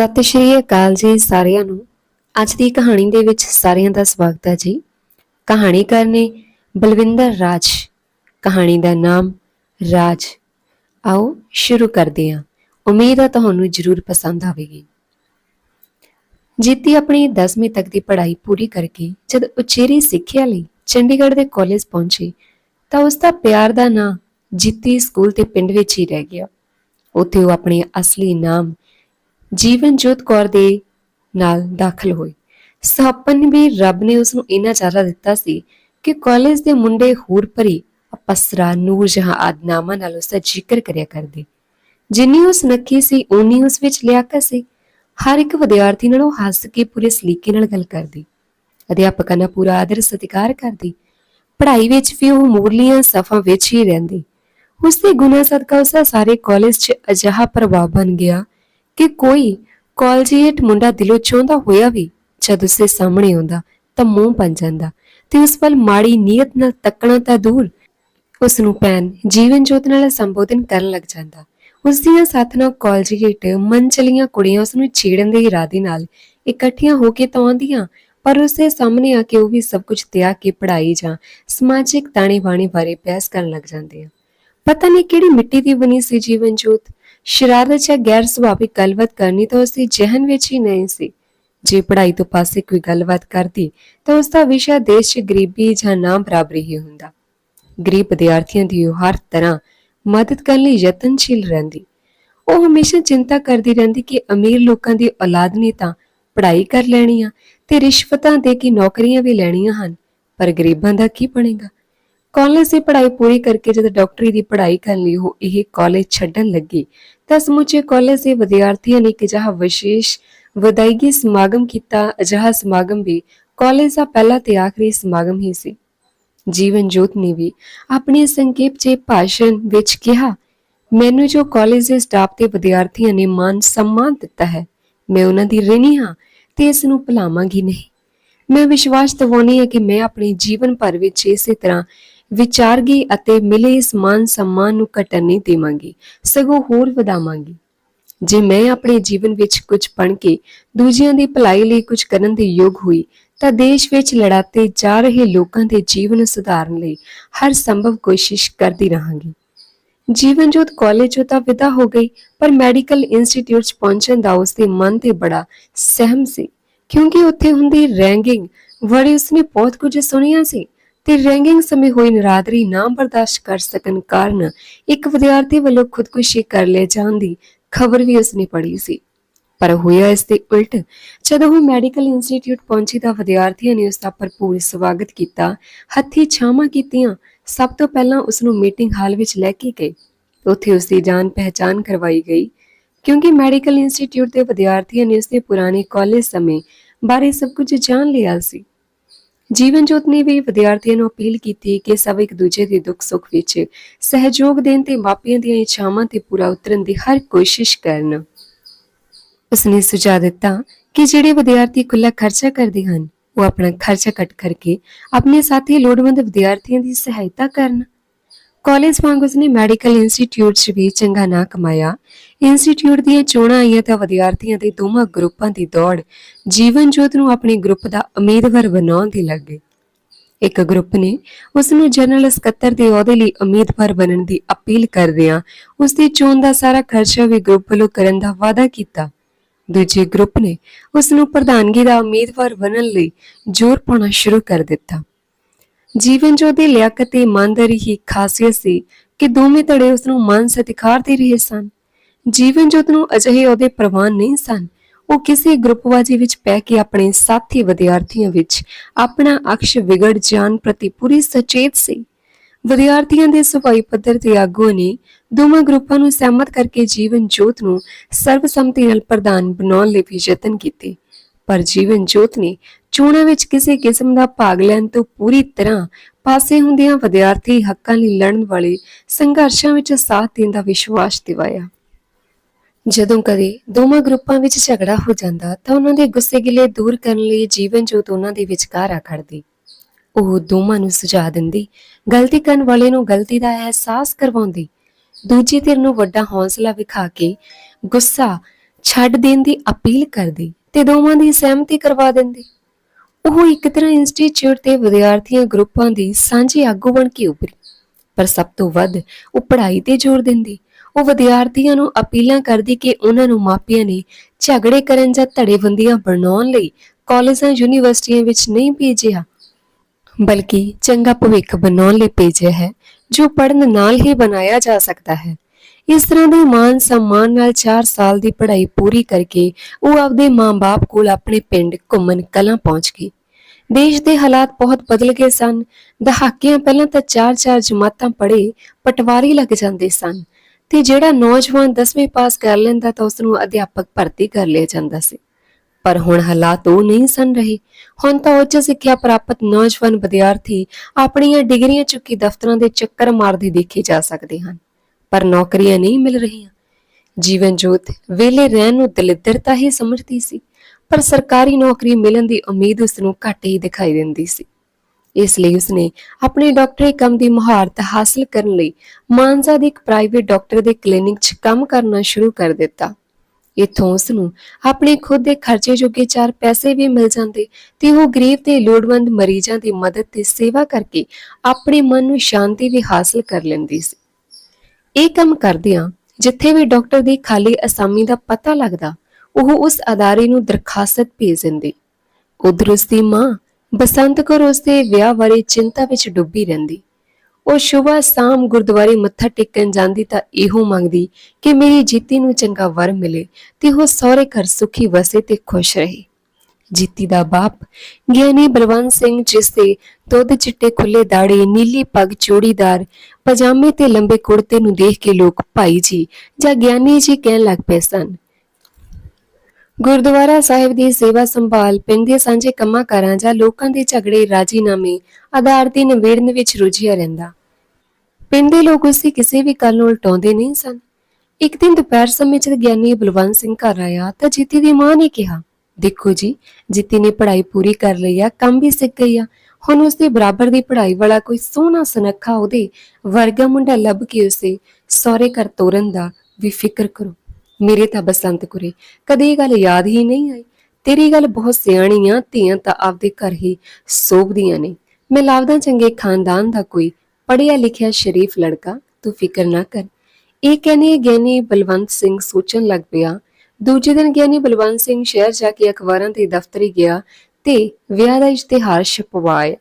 ਸਤਿ ਸ਼੍ਰੀ ਅਕਾਲ ਜੀ ਸਾਰਿਆਂ ਨੂੰ। ਅੱਜ ਦੀ ਕਹਾਣੀ ਦੇ ਵਿੱਚ ਸਾਰਿਆਂ ਦਾ ਸਵਾਗਤ ਹੈ ਜੀ। ਕਹਾਣੀਕਾਰ ਨੇ ਬਲਵਿੰਦਰ ਰਾਜ, ਕਹਾਣੀ ਦਾ ਨਾਮ ਰਾਜ। ਆਓ ਸ਼ੁਰੂ ਕਰਦੇ ਹਾਂ। ਉਮੀਦ ਹੈ ਤੁਹਾਨੂੰ ਜ਼ਰੂਰ ਪਸੰਦ ਆਵੇਗੀ। ਜੀਤੀ ਆਪਣੀ 10ਵੀਂ ਤੱਕ ਦੀ ਪੜ੍ਹਾਈ ਪੂਰੀ ਕਰਕੇ ਜਦ ਉਚੇਰੀ ਸਿੱਖਿਆ ਲਈ ਚੰਡੀਗੜ੍ਹ ਦੇ ਕਾਲਜ ਪਹੁੰਚੀ, ਤਾਂ ਉਸ ਦਾ ਪਿਆਰ ਦਾ ਨਾਂ ਜੀਤੀ ਸਕੂਲ ਤੇ ਪਿੰਡ ਵਿੱਚ ਹੀ ਰਹਿ ਗਿਆ। ਉੱਥੇ ਉਹ ਆਪਣੇ ਅਸਲੀ ਨਾਮ ਜੀਵਨਜੋਤ ਕੌਰ ਦੇ ਨਾਲ ਦਾਖਲ ਹੋਏ ਸਹਾਪਨ ਵੀ ਰੱਬ ਨੇ ਉਸ ਨੂੰ ਇੰਨਾ ਜ਼ਿਆਦਾ ਦਿੱਤਾ ਸੀ ਕਿ ਕਾਲਜ ਦੇ ਮੁੰਡੇ ਹੂਰ ਭਰੀ ਅਪਸਰਾ ਨੂਰ ਜਹਾਂ ਆਦਿ ਨਾਲ ਉਸ ਦਾ ਜ਼ਿਕਰ ਕਰਿਆ ਕਰਦੇ। ਜਿੰਨੀ ਉਸ ਨੱਕੀ ਸੀ ਉਨੀ ਉਸ ਵਿੱਚ ਲਿਆਕਤ ਸੀ। ਹਰ ਇੱਕ ਵਿਦਿਆਰਥੀ ਨਾਲ ਉਹ ਹੱਸ ਕੇ ਪੂਰੇ ਸਲੀਕੇ ਨਾਲ ਗੱਲ ਕਰਦੀ। ਅਧਿਆਪਕਾਂ ਦਾ ਪੂਰਾ ਆਦਰ ਸਤਿਕਾਰ ਕਰਦੀ। ਪੜ੍ਹਾਈ ਵਿੱਚ ਵੀ ਉਹ ਮੂਰਲੀਆਂ ਸਫਾਂ ਵਿੱਚ ਹੀ ਰਹਿੰਦੀ। ਉਸ ਦੇ ਗੁਣਾ ਸਦਕਾ ਉਸ ਦਾ ਸਾਰੇ ਕਾਲਜ 'ਚ ਅਜਿਹਾ ਪ੍ਰਭਾਵ ਬਣ ਗਿਆ ਕਿ ਕੋਈ ਕਾਲਜੀਏਟ ਮੁੰਡਾ ਦਿਲੋਂ ਚਾਹੁੰਦਾ ਹੋਇਆ ਵੀ ਜਦ ਉਸਦੇ ਸਾਹਮਣੇ ਆਉਂਦਾ ਤਾਂ ਮੂੰਹ ਬਣ ਜਾਂਦਾ ਤੇ ਉਸ ਵੱਲ ਮਾੜੀ ਨੀਅਤ ਨਾਲ ਤੱਕਣਾ ਤਾਂ ਦੂਰ। ਉਸ ਨੂੰ ਪੈਨ ਜੀਵਨ ਜੋਤ ਨਾਲ ਸੰਬੋਧਨ ਕਰਨ ਲੱਗ ਜਾਂਦਾ। ਉਸ ਦੀਆਂ ਸਾਥ ਕਾਲਜੀਏਟ ਮਨ ਕੁੜੀਆਂ ਉਸ ਨੂੰ ਛੇੜਨ ਦੇ ਇਰਾਦੇ ਨਾਲ ਇਕੱਠੀਆਂ ਹੋ ਕੇ ਤਾਂ ਆਉਂਦੀਆਂ, ਪਰ ਉਸਦੇ ਸਾਹਮਣੇ ਆ ਕੇ ਉਹ ਵੀ ਸਭ ਕੁਝ ਤਿਆਗ ਕੇ ਪੜ੍ਹਾਈ ਜਾਂ ਸਮਾਜਿਕ ਤਾਣੇ ਬਾਣੇ ਬਾਰੇ ਬਹਿਸ ਕਰਨ ਲੱਗ ਜਾਂਦੇ ਆ। ਪਤਾ ਨਹੀਂ ਕਿਹੜੀ ਮਿੱਟੀ ਦੀ ਬਣੀ ਸੀ ਜੀਵਨ ਜੋਤ। ਸ਼ਰਾਰਤ ਜਾਂ ਗੈਰ ਸੁਭਾਵਿਕ ਗੱਲਬਾਤ ਕਰਨੀ ਤਾਂ ਉਸ ਦੀ ਜਿਹਨ ਵਿੱਚ ਹੀ ਨਹੀਂ ਸੀ। ਜੇ ਪੜ੍ਹਾਈ ਤੋਂ ਪਾਸੇ ਕੋਈ ਗੱਲਬਾਤ ਕਰਦੀ, ਤਾਂ ਉਸ ਦਾ ਵਿਸ਼ਾ ਦੇਸ਼ 'ਚ ਗਰੀਬੀ ਜਾਂ ਨਾ ਬਰਾਬਰੀ ਹੀ ਹੁੰਦਾ। ਗਰੀਬ ਵਿਦਿਆਰਥੀਆਂ ਦੀ ਉਹ ਹਰ ਤਰ੍ਹਾਂ ਮਦਦ ਕਰਨ ਲਈ ਯਤਨਸ਼ੀਲ ਰਹਿੰਦੀ। ਉਹ ਹਮੇਸ਼ਾ ਚਿੰਤਾ ਕਰਦੀ ਰਹਿੰਦੀ ਕਿ ਅਮੀਰ ਲੋਕਾਂ ਦੀ ਔਲਾਦ ਨੇ ਤਾਂ ਪੜ੍ਹਾਈ ਕਰ ਲੈਣੀ ਆ ਤੇ ਰਿਸ਼ਵਤਾਂ ਦੇ ਕੇ ਨੌਕਰੀਆਂ ਵੀ ਲੈਣੀਆਂ ਹਨ, ਪਰ ਗਰੀਬਾਂ ਦਾ ਕੀ ਬਣੇਗਾ? ਕਾਲਜ ਦੀ ਪੜ੍ਹਾਈ ਪੂਰੀ ਕਰਕੇ ਜਦ ਡਾਕਟਰੀ ਦੀ ਪੜ੍ਹਾਈ ਕਰਨ ਲਈ ਉਹ ਇਹ ਕਾਲਜ ਛੱਡਣ ਲੱਗੀ, ਤਾਂ ਸਮੁੱਚੇ ਕਾਲਜ ਦੇ ਵਿਦਿਆਰਥੀਆਂ ਨੇ ਇੱਕ ਵਿਸ਼ੇਸ਼ ਵਿਦਾਇਗੀ ਸਮਾਗਮ ਕੀਤਾ। ਅਜਿਹਾ ਸਮਾਗਮ ਵੀ ਕਾਲਜ ਦਾ ਪਹਿਲਾ ਤੇ ਆਖਰੀ ਸਮਾਗਮ ਹੀ ਸੀ। ਜੀਵਨ ਜੋਤ ਨੇ ਵੀ ਆਪਣੇ ਸੰਖੇਪ ਜਿਹੇ ਭਾਸ਼ਣ ਵਿੱਚ ਕਿਹਾ, ਮੈਨੂੰ ਜੋ ਕਾਲਜ ਦੇ ਸਟਾਫ ਤੇ ਵਿਦਿਆਰਥੀਆਂ ਨੇ ਮਾਨ ਸਨਮਾਨ ਦਿੱਤਾ ਹੈ, ਮੈਂ ਉਹਨਾਂ ਦੀ ਰਿਣੀ ਹਾਂ ਤੇ ਇਸ ਨੂੰ ਭੁਲਾਵਾਂਗੀ ਨਹੀਂ। ਮੈਂ ਵਿਸ਼ਵਾਸ ਦਿਵਾਉਂਦੀ ਹਾਂ ਕਿ ਮੈਂ ਆਪਣੇ ਜੀਵਨ ਭਰ ਵਿੱਚ ਇਸੇ ਤਰ੍ਹਾਂ ਵਿਚਾਰਗੀ ਅਤੇ ਮਿਲੇ ਇਸ ਮਾਨ ਸਨਮਾਨ ਨੂੰ ਘਟਣ ਨਹੀਂ ਦੇਵਾਂਗੀ, ਸਗੋਂ ਹੋਰ ਵਧਾਵਾਂਗੀ। ਜੇ ਮੈਂ ਆਪਣੇ ਜੀਵਨ ਵਿੱਚ ਕੁਝ ਬਣ ਕੇ ਦੂਜਿਆਂ ਦੀ ਭਲਾਈ ਲਈ ਕੁਝ ਕਰਨ ਦੇ ਯੋਗ ਹੋਈ, ਤਾਂ ਦੇਸ਼ ਵਿੱਚ ਲੜਾਤੇ ਜਾ ਰਹੇ ਲੋਕਾਂ ਦੇ ਜੀਵਨ ਸੁਧਾਰਨ ਲਈ ਹਰ ਸੰਭਵ ਕੋਸ਼ਿਸ਼ ਕਰਦੀ ਰਹਾਂਗੀ। ਜੀਵਨਜੋਤ ਕਾਲਜ ਤੋਂ ਤਾਂ ਵਿਦਾ ਹੋ ਗਈ, ਪਰ ਮੈਡੀਕਲ ਇੰਸਟੀਚਿਊਟ ਪਹੁੰਚਣ ਦਾ ਉਸਦੇ ਮਨ ਤੇ ਬੜਾ ਸਹਿਮ ਸੀ, ਕਿਉਂਕਿ ਉੱਥੇ ਹੁੰਦੀ ਰੈਂਕਿੰਗ ਬੜੀ ਉਸਨੇ ਬਹੁਤ ਕੁਝ ਸੁਣਿਆ ਸੀ। ਤੇ ਰੈਂਗਿੰਗ ਸਮੇਂ ਹੋਈ ਨਰਾਦਰੀ ਨਾ ਬਰਦਾਸ਼ਤ ਕਰ ਸਕਣ ਕਾਰਨ ਇੱਕ ਵਿਦਿਆਰਥੀ ਵੱਲੋਂ ਖੁਦਕੁਸ਼ੀ ਕਰ ਲਏ ਜਾਣ ਦੀ ਖਬਰ ਵੀ ਉਸਨੇ ਪੜ੍ਹੀ ਸੀ। ਪਰ ਹੋਇਆ ਇਸ ਦੇ ਉਲਟ, ਜਦੋਂ ਉਹ ਮੈਡੀਕਲ ਇੰਸਟੀਚਿਊਟ ਪਹੁੰਚੀ ਤਾਂ ਵਿਦਿਆਰਥੀਆਂ ਨੇ ਉਸ ਦਾ ਭਰਪੂਰ ਸਵਾਗਤ ਕੀਤਾ, ਹੱਥੀ ਛਾਵਾਂ ਕੀਤੀਆਂ, ਸਭ ਤੋਂ ਪਹਿਲਾਂ ਉਸ ਨੂੰ ਮੀਟਿੰਗ ਹਾਲ ਵਿੱਚ ਲੈ ਕੇ ਗਏ। ਉੱਥੇ ਉਸ ਦੀ ਜਾਣ ਪਹਿਚਾਨ ਕਰਵਾਈ ਗਈ, ਕਿਉਂਕਿ ਮੈਡੀਕਲ ਇੰਸਟੀਚਿਊਟ ਦੇ ਵਿਦਿਆਰਥੀਆਂ ਨੇ ਉਸ ਦੇ ਪੁਰਾਣੇ ਕਾਲਜ ਸਮੇਂ ਬਾਰੇ ਸਭ ਕੁਝ ਜਾਣ ਲਿਆ ਸੀ। ਜੀਵਨ ਜੋਤ ਨੇ ਵੀ ਵਿਦਿਆਰਥੀਆਂ ਨੂੰ ਅਪੀਲ ਕੀਤੀ ਕਿ ਸਭ ਇੱਕ ਦੂਜੇ ਦੇ ਦੁੱਖ ਸੁੱਖ ਵਿੱਚ ਸਹਿਯੋਗ ਦੇਣ ਤੇ ਮਾਪਿਆਂ ਦੀਆਂ ਇੱਛਾਵਾਂ ਤੇ ਪੂਰਾ ਉਤਰਨ ਦੀ ਹਰ ਕੋਸ਼ਿਸ਼ ਕਰਨ। ਉਸਨੇ ਸੁਝਾਅ ਦਿੱਤਾ ਕਿ ਜਿਹੜੇ ਵਿਦਿਆਰਥੀ ਖੁੱਲਾ ਖਰਚਾ ਕਰਦੇ ਹਨ, ਉਹ ਆਪਣਾ ਖਰਚਾ ਕੱਟ ਕਰਕੇ ਆਪਣੇ ਸਾਥੀ ਲੋੜਵੰਦ ਵਿਦਿਆਰਥੀਆਂ ਦੀ ਸਹਾਇਤਾ ਕਰਨ। ਕਾਲਜ ਵਾਂਗ ਉਸਨੇ ਮੈਡੀਕਲ ਇੰਸਟੀਚਿਊਟ 'ਚ ਵੀ ਚੰਗਾ ਨਾਂ ਕਮਾਇਆ। ਇੰਸਟੀਚਿਊਟ ਦੀਆਂ ਚੋਣਾਂ ਆਈਆਂ ਤਾਂ ਵਿਦਿਆਰਥੀਆਂ ਦੇ ਦੋਵਾਂ ਗਰੁੱਪਾਂ ਦੀ ਦੌੜ ਜੀਵਨ ਜੋਤ ਨੂੰ ਆਪਣੇ ਗਰੁੱਪ ਦਾ ਉਮੀਦਵਾਰ ਬਣਾਉਣ ਦੀ ਲੱਗ ਗਈ। ਇੱਕ ਗਰੁੱਪ ਨੇ ਉਸ ਨੂੰ ਜਨਰਲ ਸਕੱਤਰ ਦੇ ਅਹੁਦੇ ਲਈ ਉਮੀਦਵਾਰ ਬਣਨ ਦੀ ਅਪੀਲ ਕਰਦਿਆਂ ਉਸ ਦੀ ਚੋਣ ਦਾ ਸਾਰਾ ਖਰਚਾ ਵੀ ਗਰੁੱਪ ਵੱਲੋਂ ਕਰਨ ਦਾ ਵਾਅਦਾ ਕੀਤਾ। ਦੂਜੇ ਗਰੁੱਪ ਨੇ ਉਸ ਨੂੰ ਪ੍ਰਧਾਨਗੀ ਦਾ ਉਮੀਦਵਾਰ ਬਣਨ ਲਈ ਜ਼ੋਰ ਪਾਉਣਾ ਸ਼ੁਰੂ ਕਰ ਦਿੱਤਾ। ਜੀਵਨ ਜੋ ਦੀ ਲਿਆਕਤ ਤੇ ਇਮਾਨਦਾਰੀ ਹੀ ਖਾਸੀਅਤ ਸੀ ਕਿ ਦੋਵੇਂ ਧੜੇ ਉਸ ਨੂੰ ਮਾਨ ਸਤਿਕਾਰ ਦੇ ਰਹੇ ਸਨ। ਜੀਵਨ ਜੋਤ ਨੂੰ ਅਜਿਹੇ ਉਹਦੇ ਪ੍ਰਵਾਨ ਨਹੀਂ ਸਨ। ਉਹ ਕਿਸੇ ਗਰੁੱਪਵਾਜੀ ਵਿੱਚ ਪੈ ਕੇ ਆਪਣੇ ਸਾਥੀ ਵਿਦਿਆਰਥੀਆਂ ਵਿੱਚ ਆਪਣਾ ਅਕਸ਼ ਵਿਗੜ ਜਾਣ ਪ੍ਰਤੀ ਪੂਰੀ ਸਚੇਤ ਸੀ। ਵਿਦਿਆਰਥੀਆਂ ਦੇ ਸੁਭਾਈ ਪੱਧਰ ਤੇ ਆਗੂ ਨੇ ਦੋਵਾਂ ਗਰੁੱਪਾਂ ਨੂੰ ਸਹਿਮਤ ਕਰਕੇ ਜੀਵਨ ਜੋਤ ਨੂੰ ਸਰਬਸੰਮਤੀ ਨਾਲ ਪ੍ਰਧਾਨ ਬਣਾਉਣ ਲਈ ਵੀ ਯਤਨ ਕੀਤੇ। ਪਰ ਜੀਵਨ ਜੋਤ ਨੇ ਚੋਣਾਂ ਵਿੱਚ ਕਿਸੇ ਕਿਸਮ ਦਾ ਭਾਗ ਲੈਣ ਤੋਂ ਪੂਰੀ ਤਰ੍ਹਾਂ ਪਾਸੇ ਹੁੰਦਿਆਂ ਵਿਦਿਆਰਥੀ ਹੱਕਾਂ ਲਈ ਲੜਨ ਵਾਲੇ ਸੰਘਰਸ਼ਾਂ ਵਿੱਚ ਸਾਥ ਦੇਣ ਦਾ ਵਿਸ਼ਵਾਸ ਦਿਵਾਇਆ। ਜਦੋਂ ਕਦੇ ਦੋਵਾਂ ਗਰੁੱਪਾਂ ਵਿੱਚ ਝਗੜਾ ਹੋ ਜਾਂਦਾ ਤਾਂ ਉਹਨਾਂ ਦੇ ਗੁੱਸੇ ਗਿਲੇ ਦੂਰ ਕਰਨ ਲਈ ਜੀਵਨ ਜੋਤ ਉਹਨਾਂ ਦੇ ਵਿਚਕਾਰ ਆ ਖੜਦੀ। ਉਹ ਦੋਵਾਂ ਨੂੰ ਸੁਝਾਅ ਦਿੰਦੀ, ਗਲਤੀ ਕਰਨ ਵਾਲੇ ਨੂੰ ਗਲਤੀ ਦਾ ਅਹਿਸਾਸ ਕਰਵਾਉਂਦੀ, ਦੂਜੀ ਧਿਰ ਨੂੰ ਵੱਡਾ ਹੌਸਲਾ ਵਿਖਾ ਕੇ ਗੁੱਸਾ ਛੱਡ ਦੇਣ ਦੀ ਅਪੀਲ ਕਰਦੀ ਤੇ ਦੋਵਾਂ ਦੀ ਸਹਿਮਤੀ ਕਰਵਾ ਦਿੰਦੇ। ਉਹ ਇੱਕ ਤਰ੍ਹਾਂ ਇੰਸਟੀਚਿਊਟ ਦੇ ਵਿਦਿਆਰਥੀਆਂ ਗਰੁੱਪਾਂ ਦੀ ਸਾਂਝੀ ਆਗੂ ਬਣ ਕੇ ਉੱਭਰੀ। ਪਰ ਸਭ ਤੋਂ ਵੱਧ ਉਹ ਪੜ੍ਹਾਈ ਤੇ ਜ਼ੋਰ ਦਿੰਦੀ। ਉਹ ਵਿਦਿਆਰਥੀਆਂ ਨੂੰ ਅਪੀਲਾਂ ਕਰਦੀ ਕਿ ਉਹਨਾਂ ਨੂੰ ਮਾਪਿਆਂ ਨੇ ਝਗੜੇ ਕਰਨ ਜਾਂ ਧੜੇਬੰਦੀਆਂ ਬਣਾਉਣ ਲਈ ਕਾਲਜਾਂ, ਯੂਨੀਵਰਸਿਟੀਆਂ ਵਿੱਚ ਨਹੀਂ ਭੇਜਿਆ, ਬਲਕਿ ਚੰਗਾ ਭਵਿੱਖ ਬਣਾਉਣ ਲਈ ਭੇਜਿਆ ਹੈ, ਜੋ ਪੜਨ ਨਾਲ ਹੀ ਬਣਾਇਆ ਜਾ ਸਕਦਾ ਹੈ। ਇਸ ਤਰ੍ਹਾਂ ਦੇ ਮਾਨ ਸਨਮਾਨ ਨਾਲ 4 ਸਾਲ ਦੀ ਪੜ੍ਹਾਈ ਪੂਰੀ ਕਰਕੇ ਉਹ ਆਪਦੇ ਮਾਂ-ਬਾਪ ਕੋਲ ਆਪਣੇ ਪਿੰਡ ਘੁੰਮਣ ਕਲਾਂ ਪਹੁੰਚ ਗਈ। ਦੇਸ਼ ਦੇ ਹਾਲਾਤ ਬਹੁਤ ਬਦਲ ਗਏ ਸਨ। ਦਹਾਕਿਆਂ ਪਹਿਲਾਂ ਤਾਂ 4-4 ਜਮਾਤਾਂ ਪੜ੍ਹੇ ਪਟਵਾਰੀ ਲੱਗ ਜਾਂਦੇ ਸਨ ਤੇ ਜਿਹੜਾ ਨੌਜਵਾਨ 10ਵੀਂ ਪਾਸ ਕਰ ਲੈਂਦਾ ਤਾਂ ਉਸ ਨੂੰ ਅਧਿਆਪਕ ਭਰਤੀ ਕਰ ਲਿਆ ਜਾਂਦਾ ਸੀ। ਪਰ ਹੁਣ ਹਾਲਾਤ ਉਹ ਨਹੀਂ ਸਨ ਰਹੇ। ਹੁਣ ਤਾਂ ਉੱਚ ਸਿੱਖਿਆ ਪ੍ਰਾਪਤ ਨੌਜਵਾਨ ਵਿਦਿਆਰਥੀ ਆਪਣੀਆਂ ਡਿਗਰੀਆਂ ਚੁੱਕੀ ਦਫ਼ਤਰਾਂ ਦੇ ਚੱਕਰ ਮਾਰਦੇ ਦੇਖੇ ਜਾ ਸਕਦੇ ਹਨ। ਪਰ ਨੌਕਰੀਆਂ ਨਹੀਂ ਮਿਲ ਰਹੀਆਂ। ਜੀਵਨ ਜੋਤ ਵੇਲੇ ਰਹਿਣ ਨੂੰ ਦਲਿੱਦਰਤਾ ਹੀ ਸਮਝਦੀ ਸੀ, ਪਰ ਸਰਕਾਰੀ ਨੌਕਰੀ ਮਿਲਣ ਦੀ ਉਮੀਦ ਉਸ ਨੂੰ ਘੱਟ ਹੀ ਦਿਖਾਈ ਦਿੰਦੀ ਸੀ। ਇਸ ਲਈ ਉਸਨੇ ਆਪਣੇ ਡਾਕਟਰੀ ਕੰਮ ਦੀ ਮਹਾਰਤ ਹਾਸਲ ਕਰਨ ਲਈ ਮਾਨਸਾ ਦੇ ਇੱਕ ਪ੍ਰਾਈਵੇਟ ਡਾਕਟਰ ਦੇ ਕਲੀਨਿਕ 'ਚ ਕੰਮ ਕਰਨਾ ਸ਼ੁਰੂ ਕਰ ਦਿੱਤਾ। ਇੱਥੋਂ ਉਸ ਨੂੰ ਆਪਣੇ ਖੁਦ ਦੇ ਖਰਚੇ ਜੋਗੇ ਚਾਰ ਪੈਸੇ ਵੀ ਮਿਲ ਜਾਂਦੇ ਤੇ ਉਹ ਗਰੀਬ ਤੇ ਲੋੜਵੰਦ ਮਰੀਜ਼ਾਂ ਦੀ ਮਦਦ ਤੇ ਸੇਵਾ ਕਰਕੇ ਆਪਣੇ ਮਨ ਨੂੰ ਸ਼ਾਂਤੀ ਵੀ ਹਾਸਲ ਕਰ ਲੈਂਦੀ ਸੀ। ਇਹ ਕੰਮ ਕਰਦਿਆਂ ਜਿੱਥੇ ਵੀ ਡਾਕਟਰ ਦੀ ਖਾਲੀ ਅਸਾਮੀ ਦਾ ਪਤਾ ਲੱਗਦਾ, ਉਹ ਉਸ ਅਦਾਰੇ ਨੂੰ ਦਰਖਾਸਤ ਭੇਜ ਦਿੰਦੀ। ਉਧਰ ਉਸ ਦੀ ਮਾਂ ਬਸੰਤ ਕੌਰ ਉਸ ਦੇ ਵਿਆਹ ਬਾਰੇ ਚਿੰਤਾ ਵਿੱਚ ਡੁੱਬੀ ਰਹਿੰਦੀ। ਉਹ ਸ਼ੁਭਾ ਸ਼ਾਮ ਗੁਰਦੁਆਰੇ ਮੱਥਾ ਟੇਕਣ ਜਾਂਦੀ ਤਾਂ ਇਹੋ ਮੰਗਦੀ ਕਿ ਮੇਰੀ ਜੀਤੀ ਨੂੰ ਚੰਗਾ ਵਰ ਮਿਲੇ ਤੇ ਉਹ ਸਹੁਰੇ ਘਰ ਸੁਖੀ ਵਸੇ ਤੇ ਖੁਸ਼ ਰਹੇ। ਜੀਤੀ ਦਾ ਬਾਪ, ਗਿਆਨੀ ਬਲਵੰਤ ਸਿੰਘ ਜਿਸ ਦੇ ਦੁੱਧ ਚਿੱਟੇ ਖੁੱਲੇ ਦਾੜੇ ਨੀਲੀ ਪੱਗ ਚੂੜੀਦਾਰ, ਪਜਾਮੇ ਤੇ ਲੰਬੇ ਕੁੜਤੇ ਨੂੰ ਦੇਖ ਕੇ ਲੋਕ ਭਾਈ ਜੀ ਜਾਂ ਗਿਆਨੀ ਜੀ ਕਹਿਣ ਲੱਗ ਪਏ ਸਨ। ਗੁਰਦੁਆਰਾ ਸਾਹਿਬ ਦੀ ਸੇਵਾ ਸੰਭਾਲ, ਪਿੰਡ ਦੇ ਸਾਂਝੇ ਕੰਮਾਂ ਕਾਰਾਂ ਜਾਂ ਲੋਕਾਂ ਦੇ ਝਗੜੇ ਰਾਜੀਨਾਮੇ ਆਧਾਰ ਤੇ ਨਿਬੇੜਨ ਵਿੱਚ ਰੁੱਝਿਆ ਰਹਿੰਦਾ। ਪਿੰਡ ਦੇ ਲੋਕ ਉਸੇ ਕਿਸੇ ਵੀ ਗੱਲ ਨੂੰ ਉਲਟਾਉਂਦੇ ਨਹੀਂ ਸਨ। ਇੱਕ ਦਿਨ ਦੁਪਹਿਰ ਸਮੇਂ ਜਦ ਗਿਆਨੀ ਬਲਵੰਤ ਸਿੰਘ ਘਰ ਆਇਆ ਤਾਂ ਜੀਤੀ ਦੀ ਮਾਂ ਨੇ ਕਿਹਾ ਦੇਖੋ ਜੀ, ਜਿੱਤੀ ਨੇ ਪੜ੍ਹਾਈ ਪੂਰੀ ਕਰ ਲਈ ਆ, ਕੰਮ ਵੀ ਸਿੱਖ ਗਈ ਆ। ਹੁਣ ਉਸ ਦੇ ਬਰਾਬਰ ਦੀ ਪੜ੍ਹਾਈ ਵਾਲਾ ਕੋਈ ਸੋਹਣਾ ਸੁਨੱਖਾ ਉਹਦੇ ਵਰਗਾ ਮੁੰਡਾ ਲੱਭ ਕੇ ਉਸੇ ਸਹੁਰੇ ਘਰ ਤੋਰਨ ਦਾ ਵੀ ਫਿਕਰ ਕਰੋ। ਮੇਰੇ ਤਾਂ ਬਸੰਤ ਕੁਰੇ, ਕਦੇ ਇਹ ਗੱਲ ਯਾਦ ਹੀ ਨਹੀਂ ਆਈ। ਤੇਰੀ ਗੱਲ ਬਹੁਤ ਸਿਆਣੀ ਆ, ਧੀਆਂ ਤਾਂ ਆਪਦੇ ਘਰ ਹੀ ਸੋਭਦੀਆਂ ਨੇ। ਮੈਂ ਲਾਵਦਾ ਚੰਗੇ ਖਾਨਦਾਨ ਦਾ ਕੋਈ ਪੜ੍ਹਿਆ ਲਿਖਿਆ ਸ਼ਰੀਫ ਲੜਕਾ, ਤੂੰ ਫਿਕਰ ਨਾ ਕਰ। ਇਹ ਕਹਿੰਦੇ ਗਿਆਨੀ ਬਲਵੰਤ ਸਿੰਘ ਸੋਚਣ ਲੱਗ ਪਿਆ ਦੂਜੇ ਦਿਨ ਗਿਆਨੀ ਬਲਵੰਤ ਸਿੰਘ ਸ਼ਹਿਰ ਜਾ ਕੇ ਅਖਬਾਰਾਂ ਦੇ ਦਫ਼ਤਰ ਗਿਆ ਤੇ ਵਿਆਹ ਦਾ ਇਸ਼ਤਿਹਾਰ ਛਪਵਾਇਆ।